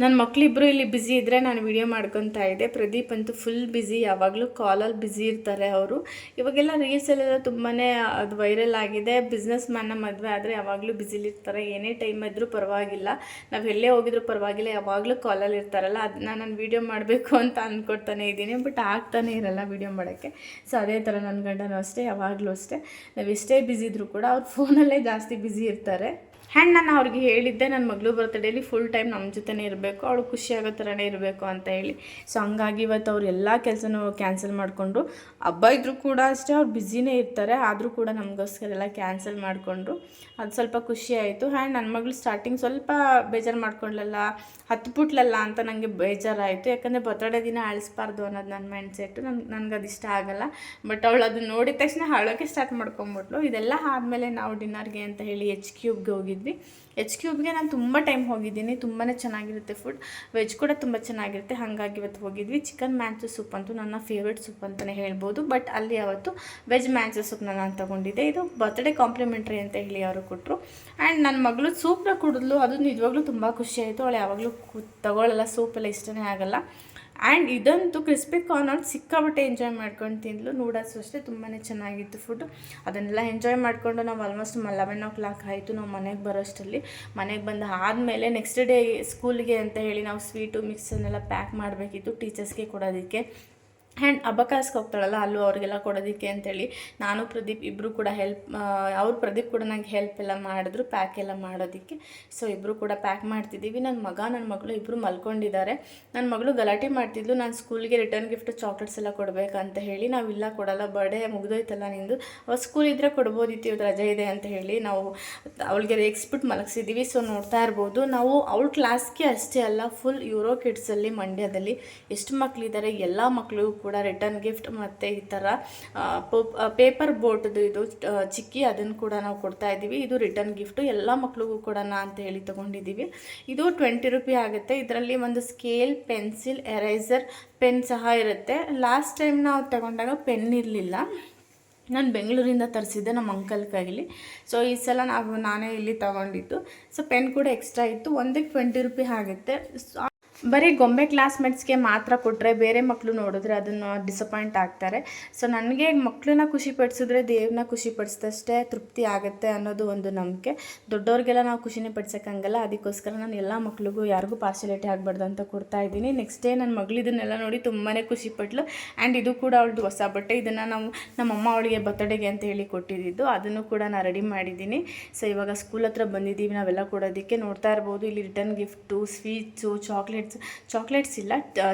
ನನ್ನ ಮಕ್ಕಳಿಬ್ಬರು ಇಲ್ಲಿ ಬ್ಯುಸಿ ಇದ್ದರೆ ನಾನು ವಿಡಿಯೋ ಮಾಡ್ಕೊತಾ ಇದ್ದೆ. ಪ್ರದೀಪ್ ಅಂತೂ ಫುಲ್ ಬ್ಯುಸಿ ಯಾವಾಗಲೂ ಕಾಲಲ್ಲಿ ಬ್ಯುಸಿ ಇರ್ತಾರೆ ಅವರು. ಇವಾಗೆಲ್ಲ ರೀಲ್ಸಲ್ಲೆಲ್ಲ ತುಂಬಾ ಅದು ವೈರಲ್ ಆಗಿದೆ. ಬಿಸ್ನೆಸ್ ಮ್ಯಾನ್ನ ಮದುವೆ ಆದರೆ ಯಾವಾಗಲೂ ಬ್ಯುಸಿಲಿರ್ತಾರೆ ಏನೇ ಟೈಮ್ ಇದ್ದರೂ ಪರವಾಗಿಲ್ಲ. ನಾವು ಎಲ್ಲೇ ಹೋಗಿದ್ರು ಪರವಾಗಿಲ್ಲ. ಯಾವಾಗಲೂ ಕಾಲಲ್ಲಿ ಇರ್ತಾರಲ್ಲ ಅದನ್ನ ನಾನು ವೀಡಿಯೋ ಮಾಡಬೇಕು ಅಂತ ಅಂದ್ಕೊಡ್ತಾನೆ ಇದ್ದೀನಿ. ಬಟ್ ಆಗ್ತಾನೆ ಇರಲ್ಲ ವೀಡಿಯೋ ಮಾಡೋಕ್ಕೆ. ಸೊ ಅದೇ ಥರ ನನ್ನ ಗಂಡನೂ ಅಷ್ಟೇ, ಯಾವಾಗಲೂ ಅಷ್ಟೇ. ನಾವು ಎಷ್ಟೇ ಬ್ಯುಸಿ ಇದ್ದರೂ ಕೂಡ ಅವ್ರು ಫೋನಲ್ಲೇ ಜಾಸ್ತಿ ಬ್ಯುಸಿ ಇರ್ತಾರೆ. ಆ್ಯಂಡ್ ನಾನು ಅವ್ರಿಗೆ ಹೇಳಿದ್ದೆ ನನ್ನ ಮಗಳು ಬರ್ತಡೇಲಿ ಫುಲ್ ಟೈಮ್ ನಮ್ಮ ಜೊತೆನೇ ಇರಬೇಕು, ಅವಳು ಖುಷಿಯಾಗೋ ಥರನೇ ಇರಬೇಕು ಅಂತ ಹೇಳಿ. ಸೊ ಹಂಗಾಗಿ ಇವತ್ತು ಅವ್ರು ಎಲ್ಲ ಕೆಲಸನೂ ಕ್ಯಾನ್ಸಲ್ ಮಾಡಿಕೊಂಡ್ರು ಹಬ್ಬ ಇದ್ದರೂ ಕೂಡ ಅಷ್ಟೇ ಅವ್ರು ಬ್ಯುಸಿನೇ ಇರ್ತಾರೆ, ಆದರೂ ಕೂಡ ನಮಗೋಸ್ಕರ ಎಲ್ಲ ಕ್ಯಾನ್ಸಲ್ ಮಾಡಿಕೊಂಡ್ರು. ಅದು ಸ್ವಲ್ಪ ಖುಷಿ ಆಯಿತು. ನನ್ನ ಮಗಳು ಸ್ಟಾರ್ಟಿಂಗ್ ಸ್ವಲ್ಪ ಬೇಜಾರು ಮಾಡ್ಕೊಂಡ್ಲಲ್ಲ, ಹತ್ಬಿಟ್ಲಲ್ಲ ಅಂತ ನನಗೆ ಬೇಜಾರಾಯಿತು. ಯಾಕಂದರೆ ಬರ್ತಡೇ ದಿನ ಅಳಿಸ್ಬಾರ್ದು ಅನ್ನೋದು ನನ್ನ ಮೈಂಡ್ ಸೆಟ್ಟು ನನ್ಗೆ ನನಗೆ ಅದು ಇಷ್ಟ ಆಗಲ್ಲ. ಬಟ್ ಅವಳು ಅದು ನೋಡಿದ ತಕ್ಷಣ ಹಾಳೋಕ್ಕೆ ಸ್ಟಾರ್ಟ್ ಮಾಡ್ಕೊಂಬಿಟ್ಲು. ಇದೆಲ್ಲ ಆದಮೇಲೆ ನಾವು ಡಿನ್ನರ್ಗೆ ಅಂತ ಹೇಳಿ ಎಚ್ ಕ್ಯೂಬ್ಗೆ ಹೋಗಿದ್ವಿ. ಎಚ್ ಕ್ಯೂಬ್ಗೆ ನಾನು ತುಂಬ ಟೈಮ್ ಹೋಗಿದ್ದೀನಿ. ತುಂಬಾ ಚೆನ್ನಾಗಿರುತ್ತೆ ಫುಡ್ ವೆಜ್ ಕೂಡ ತುಂಬ ಚೆನ್ನಾಗಿರುತ್ತೆ. ಹಾಗಾಗಿ ಇವತ್ತು ಹೋಗಿದ್ವಿ. ಚಿಕನ್ ಮ್ಯಾಂಚು ಸೂಪ್ ಅಂತೂ ನನ್ನ ಫೇವ್ರೆಟ್ ಸೂಪ್ ಅಂತಲೇ ಹೇಳ್ಬೋದು. ಬಟ್ ಅಲ್ಲಿ ಅವತ್ತು ವೆಜ್ ಮ್ಯಾಂಚು ಸೂಪ್ನ ನಾನು ತೊಗೊಂಡಿದ್ದೆ. ಇದು ಬರ್ತ್ಡೇ ಕಾಂಪ್ಲಿಮೆಂಟ್ರಿ ಅಂತ ಹೇಳಿ ಅವರು ಕೊಟ್ಟರು ಆ್ಯಂಡ್ ನನ್ನ ಮಗಳು ಸೂಪ್ನ ಕುಡಿದ್ಲು. ಅದು ನಿಜವಾಗ್ಲೂ ತುಂಬ ಖುಷಿ ಆಯಿತು. ಅವಳು ಯಾವಾಗಲೂ ಕು ತಗೊಳ್ಳಲ್ಲ ಸೂಪೆಲ್ಲ ಇಷ್ಟನೇ ಆಗಲ್ಲ. ಆ್ಯಂಡ್ ಇದಂತೂ ಕ್ರಿಸ್ಪಿ ಕಾರ್ನಲ್ಲಿ ಸಿಕ್ಕಾಪಟ್ಟೆ ಎಂಜಾಯ್ ಮಾಡ್ಕೊಂಡು ತಿಂದ್ಲು. ನೂಡಲ್ಸು ಅಷ್ಟೇ ತುಂಬಾ ಚೆನ್ನಾಗಿತ್ತು ಫುಡ್ ಅದನ್ನೆಲ್ಲ ಎಂಜಾಯ್ ಮಾಡಿಕೊಂಡು ನಾವು ಆಲ್ಮೋಸ್ಟ್ ಲೆವೆನ್ ಓ ಕ್ಲಾಕ್ ಆಯಿತು ನಾವು ಮನೆಗೆ ಬರೋಷ್ಟರಲ್ಲಿ. ಮನೆಗೆ ಬಂದು ಆದಮೇಲೆ ನೆಕ್ಸ್ಟ್ ಡೇ ಸ್ಕೂಲಿಗೆ ಅಂತ ಹೇಳಿ ನಾವು ಸ್ವೀಟು ಮಿಕ್ಸನ್ನೆಲ್ಲ ಪ್ಯಾಕ್ ಮಾಡಬೇಕಿತ್ತು ಟೀಚರ್ಸ್ಗೆ ಕೊಡೋದಕ್ಕೆ. ಆ್ಯಂಡ್ ಅಬಕಾಸ್ಗೆ ಹೋಗ್ತಾಳಲ್ಲ, ಅಲ್ಲೂ ಅವ್ರಿಗೆಲ್ಲ ಕೊಡೋದಕ್ಕೆ ಅಂತೇಳಿ ನಾನು ಪ್ರದೀಪ್ ಇಬ್ಬರು ಕೂಡ ಹೆಲ್ಪ್ ಅವ್ರು ಪ್ರದೀಪ್ ಕೂಡ ನಂಗೆ ಹೆಲ್ಪ್ ಎಲ್ಲ ಮಾಡಿದ್ರು ಪ್ಯಾಕ್ ಎಲ್ಲ ಮಾಡೋದಕ್ಕೆ. ಸೊ ಇಬ್ಬರು ಕೂಡ ಪ್ಯಾಕ್ ಮಾಡ್ತಿದ್ದೀವಿ. ನನ್ನ ಮಗ ನನ್ನ ಮಗಳು ಇಬ್ಬರು ಮಲ್ಕೊಂಡಿದ್ದಾರೆ. ನನ್ನ ಮಗಳು ಗಲಾಟೆ ಮಾಡ್ತಿದ್ಲು, ನಾನು ಸ್ಕೂಲ್ಗೆ ರಿಟರ್ನ್ ಗಿಫ್ಟ್ ಚಾಕ್ಲೇಟ್ಸ್ ಎಲ್ಲ ಕೊಡಬೇಕಂತ ಹೇಳಿ, ನಾವು ಇಲ್ಲ ಕೊಡಲ್ಲ ಬರ್ಡೇ ಮುಗಿದೋಯ್ತಲ್ಲ ನಿಂದು, ಅವಾಗ ಸ್ಕೂಲ್ ಇದ್ದರೆ ಕೊಡ್ಬೋದಿತ್ತು ಇವತ್ತು ರಜೆ ಇದೆ ಅಂತ ಹೇಳಿ ನಾವು ಅವಳಿಗೆ ರೇಗಿಸ್ಬಿಟ್ಟು ಮಲಗಿಸಿದ್ದೀವಿ. ಸೊ ನೋಡ್ತಾ ಇರ್ಬೋದು, ನಾವು ಅವಳ ಕ್ಲಾಸ್ಗೆ ಅಷ್ಟೇ ಅಲ್ಲ ಫುಲ್ ಯೂರೋ ಕಿಡ್ಸಲ್ಲಿ ಮಂಡ್ಯದಲ್ಲಿ, ಎಷ್ಟು ಮಕ್ಕಳಿದ್ದಾರೆ ಎಲ್ಲ ಮಕ್ಕಳಿಗೂ ಕೂಡ ರಿಟರ್ನ್ ಗಿಫ್ಟ್ ಮತ್ತು ಈ ಥರ ಪೇಪರ್ ಬೋಟ್ದು ಇದು ಚಿಕ್ಕಿ ಅದನ್ನು ಕೂಡ ನಾವು ಕೊಡ್ತಾ ಇದ್ದೀವಿ. ಇದು ರಿಟರ್ನ್ ಗಿಫ್ಟು ಎಲ್ಲ ಮಕ್ಳಿಗೂ ಕೊಡೋಣ ಅಂತ ಹೇಳಿ ತೊಗೊಂಡಿದ್ದೀವಿ. ಇದು ಟ್ವೆಂಟಿ ರುಪಿ ಆಗುತ್ತೆ. ಇದರಲ್ಲಿ ಒಂದು ಸ್ಕೇಲ್ ಪೆನ್ಸಿಲ್ ಎರೈಸರ್ ಪೆನ್ ಸಹ ಇರುತ್ತೆ. ಲಾಸ್ಟ್ ಟೈಮ್ ನಾವು ತಗೊಂಡಾಗ ಪೆನ್ ಇರಲಿಲ್ಲ. ನಾನು ಬೆಂಗಳೂರಿಂದ ತರಿಸಿದ್ದೆ ನಮ್ಮ ಅಂಕಲ್ ಕೈಲಿ. ಸೊ ಈ ಸಲ ನಾವು ನಾನೇ ಇಲ್ಲಿ ತಗೊಂಡಿದ್ದು. ಸೊ ಪೆನ್ ಕೂಡ ಎಕ್ಸ್ಟ್ರಾ ಇತ್ತು. ಒಂದಕ್ಕೆ ಟ್ವೆಂಟಿ ರುಪಿ ಆಗುತ್ತೆ. ಬರೀ ಗೊಂಬೆ ಕ್ಲಾಸ್ಮೇಟ್ಸ್ಗೆ ಮಾತ್ರ ಕೊಟ್ಟರೆ ಬೇರೆ ಮಕ್ಕಳು ನೋಡಿದ್ರೆ ಅದನ್ನು ಡಿಸಪಾಯಿಂಟ್ ಆಗ್ತಾರೆ. ಸೊ ನನಗೆ ಮಕ್ಕಳನ್ನ ಖುಷಿ ಪಡಿಸಿದ್ರೆ ದೇವ್ರನ್ನ ಖುಷಿ ಪಡಿಸಿದಷ್ಟೇ ತೃಪ್ತಿ ಆಗುತ್ತೆ ಅನ್ನೋದು ಒಂದು ನಂಬಿಕೆ. ದೊಡ್ಡವ್ರಿಗೆಲ್ಲ ನಾವು ಖುಷಿನೇ ಪಡ್ಸೋಕ್ಕಾಗಲ್ಲ ಅದಕ್ಕೋಸ್ಕರ ನಾನು ಎಲ್ಲ ಮಕ್ಳಿಗೂ ಯಾರಿಗೂ ಪಾರ್ಶಲಿಟಿ ಆಗಬಾರ್ದು ಅಂತ ಕೊಡ್ತಾ ಇದ್ದೀನಿ. ನೆಕ್ಸ್ಟ್ ಡೇ ನನ್ನ ಮಗಳು ಇದನ್ನೆಲ್ಲ ನೋಡಿ ತುಂಬಾ ಖುಷಿ ಪಟ್ಲು. ಆ್ಯಂಡ್ ಇದು ಕೂಡ ಅವಳದು ಹೊಸ ಬಟ್ಟೆ. ಇದನ್ನು ನಾವು ನಮ್ಮಮ್ಮ ಅವಳಿಗೆ ಬರ್ತಡೆಗೆ ಅಂತ ಹೇಳಿ ಕೊಟ್ಟಿದ್ದು ಅದನ್ನು ಕೂಡ ನಾನು ರೆಡಿ ಮಾಡಿದ್ದೀನಿ. ಸೊ ಇವಾಗ ಸ್ಕೂಲ್ ಹತ್ರ ಬಂದಿದ್ದೀವಿ. ನಾವೆಲ್ಲ ಕೊಡೋದಕ್ಕೆ ನೋಡ್ತಾ ಇರ್ಬೋದು. ಇಲ್ಲಿ return gift sweets chocolates chocolates ಇಲ್ಲ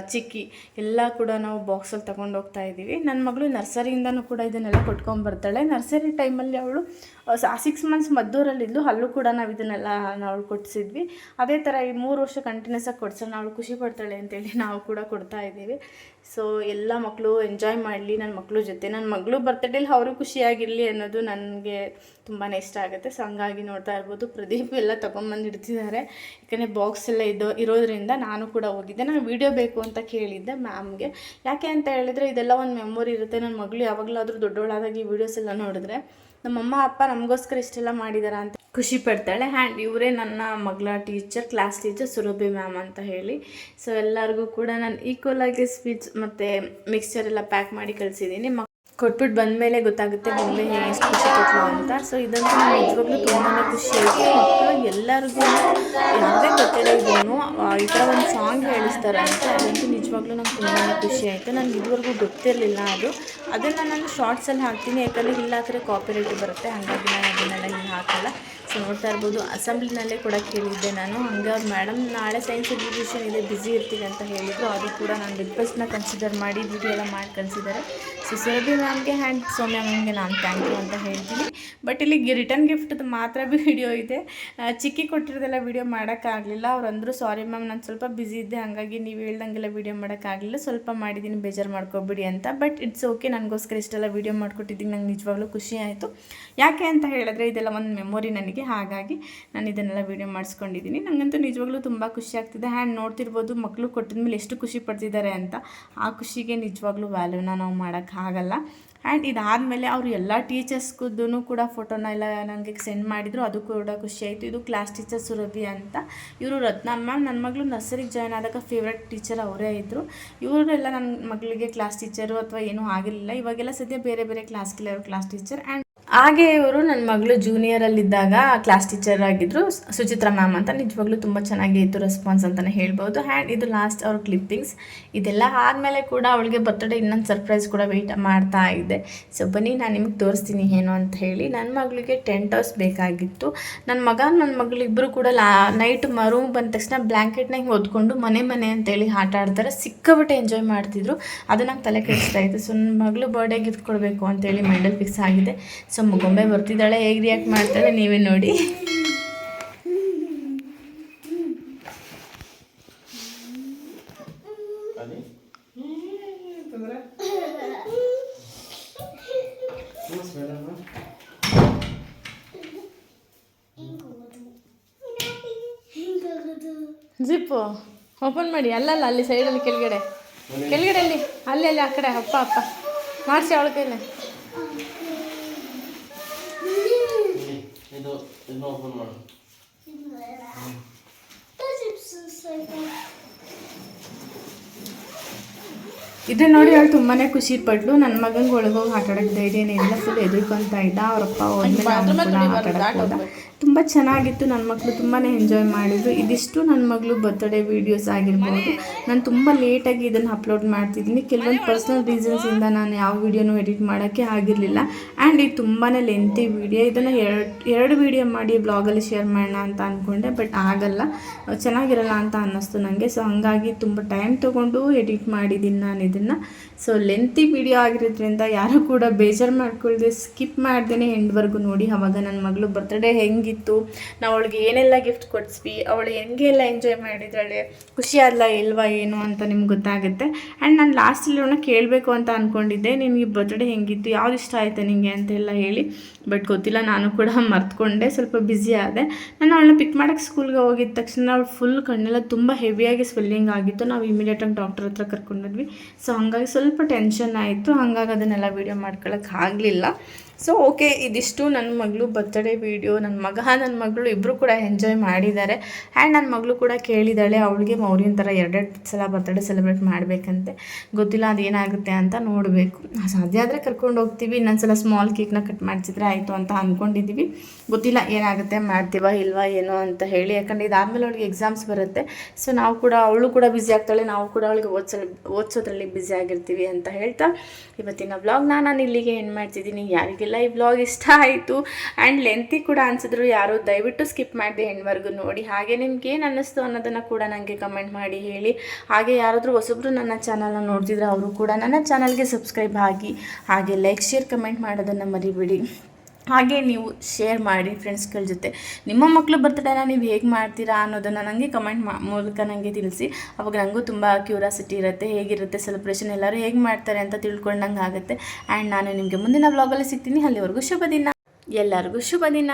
ಚಿಕ್ಕಿ ಎಲ್ಲ ಕೂಡ ನಾವು ಬಾಕ್ಸಲ್ಲಿ ತೊಗೊಂಡು ಹೋಗ್ತಾ ಇದ್ದೀವಿ ನನ್ನ ಮಗಳು ನರ್ಸರಿಯಿಂದನೂ ಕೂಡ ಇದನ್ನೆಲ್ಲ ಕೊಟ್ಕೊಂಡು ಬರ್ತಾಳೆ. ನರ್ಸರಿ ಟೈಮಲ್ಲಿ ಅವಳು ಸಿಕ್ಸ್ ಮಂತ್ಸ್ ಮದ್ದೂರಲ್ಲಿದ್ದು ಅಲ್ಲೂ ಕೂಡ ನಾವು ಇದನ್ನೆಲ್ಲ ನಾವು ಕೊಡಿಸಿದ್ವಿ. ಅದೇ ಥರ ಈ ಮೂರು ವರ್ಷ ಕಂಟಿನ್ಯೂಸ್ ಆಗಿ ಕೊಡ್ಸೋಣ ಅವಳು ಖುಷಿ ಪಡ್ತಾಳೆ ಅಂತೇಳಿ ನಾವು ಕೂಡ ಕೊಡ್ತಾ ಇದ್ದೀವಿ. ಸೊ ಎಲ್ಲ ಮಕ್ಕಳು ಎಂಜಾಯ್ ಮಾಡಲಿ ನನ್ನ ಮಕ್ಕಳು ಜೊತೆ. ನನ್ನ ಮಗಳು ಬರ್ತಡೇಲಿ ಅವರು ಖುಷಿಯಾಗಿರಲಿ ಅನ್ನೋದು ನನಗೆ ತುಂಬಾ ಇಷ್ಟ ಆಗುತ್ತೆ. ಸೊ ಹಂಗಾಗಿ ನೋಡ್ತಾ ಇರ್ಬೋದು. ಪ್ರದೀಪ್ ಎಲ್ಲ ತೊಗೊಂಬಂದು ಇಡ್ತಿದ್ದಾರೆ ಯಾಕಂದರೆ ಬಾಕ್ಸ್ ಎಲ್ಲ ಇದ್ದೋ ಇರೋದ್ರಿಂದ ನಾನು ಕೂಡ ಹೋಗಿದ್ದೆ. ನಾನು ವೀಡಿಯೋ ಬೇಕು ಅಂತ ಕೇಳಿದ್ದೆ ಮ್ಯಾಮ್ಗೆ ಯಾಕೆ ಅಂತ ಹೇಳಿದರೆ ಇದೆಲ್ಲ ಒಂದು ಮೆಮೊರಿ ಇರುತ್ತೆ. ನನ್ನ ಮಗಳು ಯಾವಾಗಲಾದರೂ ದೊಡ್ಡವಳಾದಾಗ ಈ ವೀಡಿಯೋಸ್ ಎಲ್ಲ ನೋಡಿದ್ರೆ ನಮ್ಮಮ್ಮ, ಅಪ್ಪ ನಮಗೋಸ್ಕರ ಇಷ್ಟೆಲ್ಲ ಮಾಡಿದಾರ ಅಂತ ಖುಷಿ ಪಡ್ತಾಳೆ. ಆ್ಯಂಡ್ ಇವರೇ ನನ್ನ ಮಗಳ teacher class teacher Surabhi ma'am ಅಂತ ಹೇಳಿ. ಸೊ ಎಲ್ಲರಿಗೂ ಕೂಡ ನಾನು ಈಕ್ವಲ್ ಆಗಿ ಸ್ವೀಟ್ಸ್ ಮತ್ತು ಮಿಕ್ಸ್ಚರ್ ಎಲ್ಲ ಪ್ಯಾಕ್ ಮಾಡಿ ಕಳಿಸಿದ್ದೀನಿ ಕೊಟ್ಬಿಟ್ಟು ಬಂದಮೇಲೆ ಗೊತ್ತಾಗುತ್ತೆ ಬೊಂಬೆ ಎಷ್ಟು ಖುಷಿ ಕೊಟ್ಟು ಅಂತ. ಸೊ ಇದಂತೂ ನಾನು ನಿಜವಾಗ್ಲೂ ತುಂಬಾ ಖುಷಿ ಆಯಿತು. ಮಕ್ಕಳು ಎಲ್ಲರಿಗೂ ಯಾವುದೇ ಬರ್ತಡೇ ಇದ್ರೂ ಈ ಥರ ಒಂದು ಸಾಂಗ್ ಹೇಳಿಸ್ತಾರೆ ಅಂತ, ಅದಂತೂ ನಿಜವಾಗ್ಲೂ ನಂಗೆ ತುಂಬಾ ಖುಷಿ ಆಯಿತು. ನನಗೆ ಇದುವರೆಗೂ ಗೊತ್ತಿರಲಿಲ್ಲ ಅದು. ಅದನ್ನು ನಾನು ಶಾರ್ಟ್ಸಲ್ಲಿ ಹಾಕ್ತೀನಿ, ಯಾಕಂದರೆ ಇಲ್ಲ ಹಾಕಿದ್ರೆ ಕಾಪಿರೈಟ್ ಬರುತ್ತೆ, ಹಾಗಾಗಿ ನಾನು ಅದನ್ನೆಲ್ಲ ಇಲ್ಲಿ ಹಾಕಲ್ಲ. ಸೊ ನೋಡ್ತಾ ಇರ್ಬೋದು, ಅಸೆಂಬ್ಲಿನಲ್ಲೇ ಕೂಡ ಕೇಳಿದ್ದೆ ನಾನು. ಹಂಗೆ ಅವ್ರು ಮೇಡಮ್, ನಾಳೆ ಸೈನ್ಸ್ ಎಕ್ಸಿಬಿಷನ್ ಇದೆ ಬ್ಯುಸಿ ಇರ್ತೀವಿ ಅಂತ ಹೇಳಿದರು. ಅದು ಕೂಡ ನಾನು ರಿಕ್ವೆಸ್ಟ್ನ ಕನ್ಸಿಡರ್ ಮಾಡಿ ವಿಡಿಯೋ ಎಲ್ಲ ಮಾಡಿ ಕಳಿಸಿದ್ದಾರೆ. ಸೊ ಸುರಭಿ ಮ್ಯಾಮ್ಗೆ ಹ್ಯಾಂಡ್ ಸೌಮ್ಯ ಮ್ಯಾಮ್ಗೆ ನಾನು ಥ್ಯಾಂಕ್ ಯು ಅಂತ ಹೇಳ್ತೀನಿ. ಬಟ್ ಇಲ್ಲಿ ರಿಟರ್ನ್ ಗಿಫ್ಟ್ದು ಮಾತ್ರ ವಿಡಿಯೋ ಇದೆ. ಚಿಕ್ಕಿ ಕೊಟ್ಟಿರೋದೆಲ್ಲ ವಿಡಿಯೋ ಮಾಡೋಕ್ಕಾಗಲಿಲ್ಲ. ಅವ್ರು ಅಂದರು ಸಾರಿ ಮ್ಯಾಮ್ ನಾನು ಸ್ವಲ್ಪ ಬ್ಯುಸಿ ಇದ್ದೆ, ಹಾಗಾಗಿ ನೀವು ಹೇಳ್ದಂಗೆಲ್ಲ ವಿಡಿಯೋ ಮಾಡೋಕ್ಕಾಗಲಿಲ್ಲ. ಸ್ವಲ್ಪ ಮಾಡಿದ್ದೀನಿ ಬೇಜಾರು ಮಾಡ್ಕೊಬಿಡಿ ಅಂತ. ಬಟ್ ಇಟ್ಸ್ ಓಕೆ ನನಗೋಸ್ಕರ ಇಷ್ಟೆಲ್ಲ ವಿಡಿಯೋ ಮಾಡಿಕೊಟ್ಟಿದ್ದೀನಿ. ನಂಗೆ ನಿಜವಾಗ್ಲೂ ಖುಷಿ ಆಯಿತು. ಯಾಕೆ ಅಂತ ಹೇಳಿದ್ರೆ, ಇದೆಲ್ಲ ಒಂದು ಮೆಮೊರಿ ನನಗೆ ಹಾಗಾಗಿ ನಾನು ಇದನ್ನೆಲ್ಲ ವೀಡಿಯೋ ಮಾಡಿಸ್ಕೊಂಡಿದ್ದೀನಿ. ನನಗಂತೂ ನಿಜವಾಗ್ಲೂ ತುಂಬ ಖುಷಿ ಆಗ್ತಿದೆ. ಆ್ಯಂಡ್ ನೋಡ್ತಿರ್ಬೋದು ಮಕ್ಕಳು ಕೊಟ್ಟಿದ್ಮೇಲೆ ಎಷ್ಟು ಖುಷಿ ಪಡ್ತಿದ್ದಾರೆ ಅಂತ. ಆ ಖುಷಿಗೆ ನಿಜವಾಗ್ಲೂ ವ್ಯಾಲ್ಯೂನ ನಾವು ಮಾಡೋಕ್ಕಾಗಲ್ಲ ಆ್ಯಂಡ್ ಇದಾದಮೇಲೆ ಅವರು ಎಲ್ಲ ಟೀಚರ್ಸ್ಗೂ ಕೂಡ ಫೋಟೋನ ಎಲ್ಲ ನನಗೆ ಸೆಂಡ್ ಮಾಡಿದರು. ಅದು ಕೂಡ ಖುಷಿ ಆಯಿತು. ಇದು ಕ್ಲಾಸ್ ಟೀಚರ್ ಸುರಭಿ ಅಂತ. ಇವರು ರತ್ನ ಮ್ಯಾಮ್ ನನ್ನ ಮಗಳು ನರ್ಸರಿಗೆ ಜಾಯ್ನ್ ಆದಾಗ ಫೇವ್ರೆಟ್ ಟೀಚರ್ ಅವರೇ ಇದ್ದರು ಇವರೆಲ್ಲ ನನ್ನ ಮಗಳಿಗೆ ಕ್ಲಾಸ್ ಟೀಚರು ಅಥವಾ ಏನೂ ಆಗಿರಲಿಲ್ಲ. ಇವಾಗೆಲ್ಲ ಸದ್ಯ ಬೇರೆ ಬೇರೆ ಕ್ಲಾಸ್ಗೆಲ್ಲ ಕ್ಲಾಸ್ ಟೀಚರ್ ಆ್ಯಂಡ್ ಹಾಗೆ ಇವರು ನನ್ನ ಮಗಳು ಜೂನಿಯರಲ್ಲಿದ್ದಾಗ ಕ್ಲಾಸ್ ಟೀಚರ್ ಆಗಿದ್ದರು ಸುಚಿತ್ರಾ ಮ್ಯಾಮ್ ಅಂತ. ನಿಜವಾಗ್ಲೂ ತುಂಬ ಚೆನ್ನಾಗಿ ಇತ್ತು ರೆಸ್ಪಾನ್ಸ್ ಅಂತಲೇ ಹೇಳ್ಬೋದು. ಆ್ಯಂಡ್ ಇದು ಲಾಸ್ಟ್ ಅವ್ರ ಕ್ಲಿಪ್ಪಿಂಗ್ಸ್ ಇದೆಲ್ಲ ಆದಮೇಲೆ ಕೂಡ ಅವಳಿಗೆ ಬರ್ತಡೇ ಇನ್ನೊಂದು ಸರ್ಪ್ರೈಸ್ ಕೂಡ ವೆಯ್ಟ್ ಮಾಡ್ತಾ ಇದ್ದೆ ಸೊ ಬನ್ನಿ, ನಾನು ನಿಮಗೆ ತೋರಿಸ್ತೀನಿ ಏನು ಅಂತ ಹೇಳಿ. ನನ್ನ ಮಗಳಿಗೆ ಟೆಂಟ್ ಹೌಸ್ ಬೇಕಾಗಿತ್ತು. ನನ್ನ ಮಗ ನನ್ನ ಮಗಳಿಬ್ಬರು ಕೂಡ ಲಾ ನೈಟ್ ಮರು ಬಂದ ತಕ್ಷಣ ಬ್ಲ್ಯಾಂಕೆಟ್ನ ಹಿಂಗೆ ಹೊದ್ಕೊಂಡು ಮನೆ ಮನೆ ಅಂತೇಳಿ ಆಟ ಆಡ್ತಾರೆ. ಸಿಕ್ಕಾಬಿಟ್ಟೆ ಎಂಜಾಯ್ ಮಾಡ್ತಿದ್ರು. ಅದು ನಂಗೆ ತಲೆ ಕೆಡಿಸ್ತಾ ಇತ್ತು. ಸೊ ನನ್ನ ಮಗಳು ಬರ್ಡೇ ಗಿಫ್ಟ್ ಕೊಡಬೇಕು ಅಂತೇಳಿ ಮೈಂಡಲ್ಲಿ ಫಿಕ್ಸ್ ಆಗಿದೆ. ಸೊ ಗೊಂಬೆ ಬರ್ತಿದ್ದಾಳೆ, ಹೇಗೆ ರಿಯಾಕ್ಟ್ ಮಾಡ್ತಾಳೆ ನೀವೇ ನೋಡಿ. ಜಿಪ್ಪು ಓಪನ್ ಮಾಡಿ. ಅಲ್ಲಲ್ಲ, ಅಲ್ಲಿ ಸೈಡಲ್ಲಿ ಕೆಳಗಡೆ. ಕೆಳಗಡೆ ಅಲ್ಲಿ ಅಲ್ಲಿ ಅಲ್ಲಿ, ಆ ಕಡೆ. ಅಪ್ಪ ಅಪ್ಪ. ಮಾಡಿಸಿ ಅವಳ ಕೈಲೇ. ಇದು ಇದನ್ನ ಓಪನ್ ಮಾಡು ಇದು ನೋಡಿ ಅವಳು ತುಂಬಾನೇ ಖುಷಿ ಪಟ್ಲು. ನನ್ನ ಮಗಂಗೆ ಒಳಗೋಗಿ ಆಟ ಆಡೋಕ್ಕೆ ಧೈರ್ಯನೇ ಇಲ್ಲ. ಫುಲ್ ಎದುರ್ಕೊಂತ ಇದ್ದ. ಅವ್ರಪ್ಪ ಹೋದ್ಮೇಲೆ ಆಟ ಆಡಕ್ಕೆ ಹೋದ. ತುಂಬ ಚೆನ್ನಾಗಿತ್ತು. ನನ್ನ ಮಕ್ಕಳು ತುಂಬಾ ಎಂಜಾಯ್ ಮಾಡಿದರು. ಇದಿಷ್ಟು ನನ್ನ ಮಗಳು ಬರ್ತ್ಡೇ ವೀಡಿಯೋಸ್ ಆಗಿರ್ಬೋದು. ನಾನು ತುಂಬ ಲೇಟಾಗಿ ಇದನ್ನು ಅಪ್ಲೋಡ್ ಮಾಡ್ತಿದ್ದೀನಿ. ಕೆಲವೊಂದು ಪರ್ಸ್ನಲ್ ರೀಸನ್ಸಿಂದ ನಾನು ಯಾವ ವೀಡಿಯೋನೂ ಎಡಿಟ್ ಮಾಡೋಕ್ಕೆ ಆಗಿರಲಿಲ್ಲ. ಆ್ಯಂಡ್ ಇದು ತುಂಬಾ ಲೆಂತಿ ವೀಡಿಯೋ ಇದನ್ನು ಎರಡು ಎರಡು ವೀಡಿಯೋ ಮಾಡಿ ಬ್ಲಾಗಲ್ಲಿ ಶೇರ್ ಮಾಡೋಣ ಅಂತ ಅಂದ್ಕೊಂಡೆ ಬಟ್ ಆಗಲ್ಲ. ಚೆನ್ನಾಗಿರಲ್ಲ ಅಂತ ಅನ್ನಿಸ್ತು ನನಗೆ ಸೊ ಹಾಗಾಗಿ ತುಂಬ ಟೈಮ್ ತೊಗೊಂಡು ಎಡಿಟ್ ಮಾಡಿದ್ದೀನಿ ನಾನು ಇದನ್ನು. ಸೊ ಲೆಂತಿ ವಿಡಿಯೋ ಆಗಿರೋದ್ರಿಂದ ಯಾರು ಕೂಡ ಬೇಜಾರು ಮಾಡ್ಕೊಳ್ದೆ ಸ್ಕಿಪ್ ಮಾಡ್ದೇ ಎಂಡ್ವರೆಗೂ ನೋಡಿ ಅವಾಗ ನನ್ನ ಮಗಳು ಬರ್ತ್ಡೇ ಹೆಂಗಿತ್ತು, ನಾವು ಅವಳಿಗೆ ಏನೆಲ್ಲ ಗಿಫ್ಟ್ ಕೊಡಿಸ್ವಿ, ಅವಳು ಹೆಂಗೆಲ್ಲ ಎಂಜಾಯ್ ಮಾಡಿದ್ದಾಳೆ, ಖುಷಿ ಅಲ್ಲ ಇಲ್ವಾ ಏನು ಅಂತ ನಿಮ್ಗೆ ಗೊತ್ತಾಗುತ್ತೆ. ಆ್ಯಂಡ್ ನಾನು ಲಾಸ್ಟಲ್ಲಿ ಅವನ ಕೇಳಬೇಕು ಅಂತ ಅಂದ್ಕೊಂಡಿದ್ದೆ ನಿನಗೆ ಬರ್ತ್ಡೇ ಹೆಂಗಿತ್ತು, ಯಾವ್ದು ಇಷ್ಟ ಆಯಿತು ನಿಮಗೆ ಅಂತೆಲ್ಲ ಹೇಳಿ. ಬಟ್ ಗೊತ್ತಿಲ್ಲ, ನಾನು ಕೂಡ ಮರ್ತ್ಕೊಂಡೆ, ಸ್ವಲ್ಪ ಬ್ಯುಸಿ ಆದೆ. ನಾನು ಅವಳನ್ನ ಪಿಕ್ ಮಾಡೋಕ್ಕೆ ಸ್ಕೂಲ್ಗೆ ಹೋಗಿದ ತಕ್ಷಣ ಅವಳು ಫುಲ್ ಕಣ್ಣೆಲ್ಲ ತುಂಬ ಹೆವಿಯಾಗಿ ಸ್ವೆಲ್ಲಿಂಗ್ ಆಗಿತ್ತು. ನಾವು ಇಮಿಡಿಯೇಟಾಗಿ ಡಾಕ್ಟರ್ ಹತ್ರ ಕರ್ಕೊಂಡೋದ್ವಿ ಸೊ ಹಂಗಾಗಿ ಸ್ವಲ್ಪ ಟೆನ್ಷನ್ ಆಯಿತು. ಹಾಗಾಗಿ ಅದನ್ನೆಲ್ಲ ವೀಡಿಯೋ ಮಾಡ್ಕೊಳಕ್ಕೆ ಆಗಲಿಲ್ಲ. ಸೊ ಓಕೆ ಇದಿಷ್ಟು ನನ್ನ ಮಗಳು ಬರ್ತ್ಡೇ ವೀಡಿಯೋ ನನ್ನ ಮಗ ನನ್ನ ಮಗಳು ಇಬ್ಬರು ಕೂಡ ಎಂಜಾಯ್ ಮಾಡಿದ್ದಾರೆ. ಆ್ಯಂಡ್ ನನ್ನ ಮಗಳು ಕೂಡ ಕೇಳಿದ್ದಾಳೆ, ಅವಳಿಗೆ ಮೌರ್ಯನ ಥರ ಎರಡೆರಡು ಸಲ ಬರ್ತ್ಡೇ ಸೆಲೆಬ್ರೇಟ್ ಮಾಡಬೇಕಂತೆ. ಗೊತ್ತಿಲ್ಲ ಅದೇನಾಗುತ್ತೆ ಅಂತ ನೋಡಬೇಕು. ಸಾಧ್ಯ ಆದರೆ ಕರ್ಕೊಂಡು ಹೋಗ್ತೀವಿ. ಇನ್ನೊಂದ್ಸಲ ಸ್ಮಾಲ್ ಕೇಕ್ನ ಕಟ್ ಮಾಡಿಸಿದ್ರೆ ಆಯಿತು ಅಂತ ಅಂದ್ಕೊಂಡಿದ್ದೀವಿ ಗೊತ್ತಿಲ್ಲ ಏನಾಗುತ್ತೆ, ಮಾಡ್ತೀವ ಇಲ್ವಾ ಏನೋ ಅಂತ ಹೇಳಿ. ಯಾಕಂದರೆ ಇದಾದಮೇಲೆ ಅವಳಿಗೆ ಎಕ್ಸಾಮ್ಸ್ ಬರುತ್ತೆ. ಸೊ ನಾವು ಕೂಡ, ಅವಳು ಕೂಡ ಬ್ಯುಸಿ ಆಗ್ತಾಳೆ. ನಾವು ಕೂಡ ಅವಳಿಗೆ ಓದಿಸೋ ಓದಿಸೋದ್ರಲ್ಲಿ ಬ್ಯುಸಿ ಆಗಿರ್ತೀವಿ ಅಂತ ಹೇಳ್ತಾ, ಇವತ್ತಿನ ವ್ಲಾಗ್ನ ನಾನು ಇಲ್ಲಿಗೆ ಏನು ಮಾಡ್ತಿದ್ದೀನಿ. ಯಾರಿಗೆಲ್ಲ ಈ ವ್ಲಾಗ್ ಇಷ್ಟ ಆಯಿತು. ಆ್ಯಂಡ್ ಲೆಂತಿ ಕೂಡ ಅನಿಸಿದ್ರು ಯಾರು, ದಯವಿಟ್ಟು ಸ್ಕಿಪ್ ಮಾಡಿದೆ ಹೆಣ್ವರೆಗೂ ನೋಡಿ. ಹಾಗೆ ನಿಮ್ಗೆ ಏನು ಅನ್ನಿಸ್ತು ಅನ್ನೋದನ್ನು ಕೂಡ ನನಗೆ ಕಮೆಂಟ್ ಮಾಡಿ ಹೇಳಿ. ಹಾಗೆ ಯಾರಾದರೂ ಹೊಸಬ್ರು ನನ್ನ ಚಾನಲ್ನ ನೋಡ್ತಿದ್ರೆ ಅವರು ಕೂಡ ನನ್ನ ಚಾನಲ್ಗೆ ಸಬ್ಸ್ಕ್ರೈಬ್ ಆಗಿ, ಹಾಗೆ ಲೈಕ್ ಶೇರ್ ಕಮೆಂಟ್ ಮಾಡೋದನ್ನು ಮರಿಬೇಡಿ. ಹಾಗೆ ನೀವು ಶೇರ್ ಮಾಡಿ ಫ್ರೆಂಡ್ಸ್ಗಳ ಜೊತೆ. ನಿಮ್ಮ ಮಕ್ಕಳು ಬರ್ತಡೇನ ನೀವು ಹೇಗೆ ಮಾಡ್ತೀರಾ ಅನ್ನೋದನ್ನು ನನಗೆ ಕಮೆಂಟ್ ಮಾ, ಮೂಲಕ ನನಗೆ ತಿಳಿಸಿ. ಅವಾಗ ನನಗೂ ತುಂಬ ಕ್ಯೂರಾಸಿಟಿ ಇರುತ್ತೆ, ಹೇಗಿರುತ್ತೆ ಸೆಲೆಬ್ರೇಷನ್ ಎಲ್ಲರೂ ಹೇಗೆ ಮಾಡ್ತಾರೆ ಅಂತ ತಿಳ್ಕೊಂಡಂಗೆ ಆಗುತ್ತೆ. ಆ್ಯಂಡ್ ನಾನು ನಿಮಗೆ ಮುಂದಿನ ವ್ಲಾಗಲ್ಲಿ ಸಿಗ್ತೀನಿ. ಅಲ್ಲಿವರೆಗೂ ಶುಭ ದಿನ ಎಲ್ಲರಿಗೂ ಶುಭ ದಿನ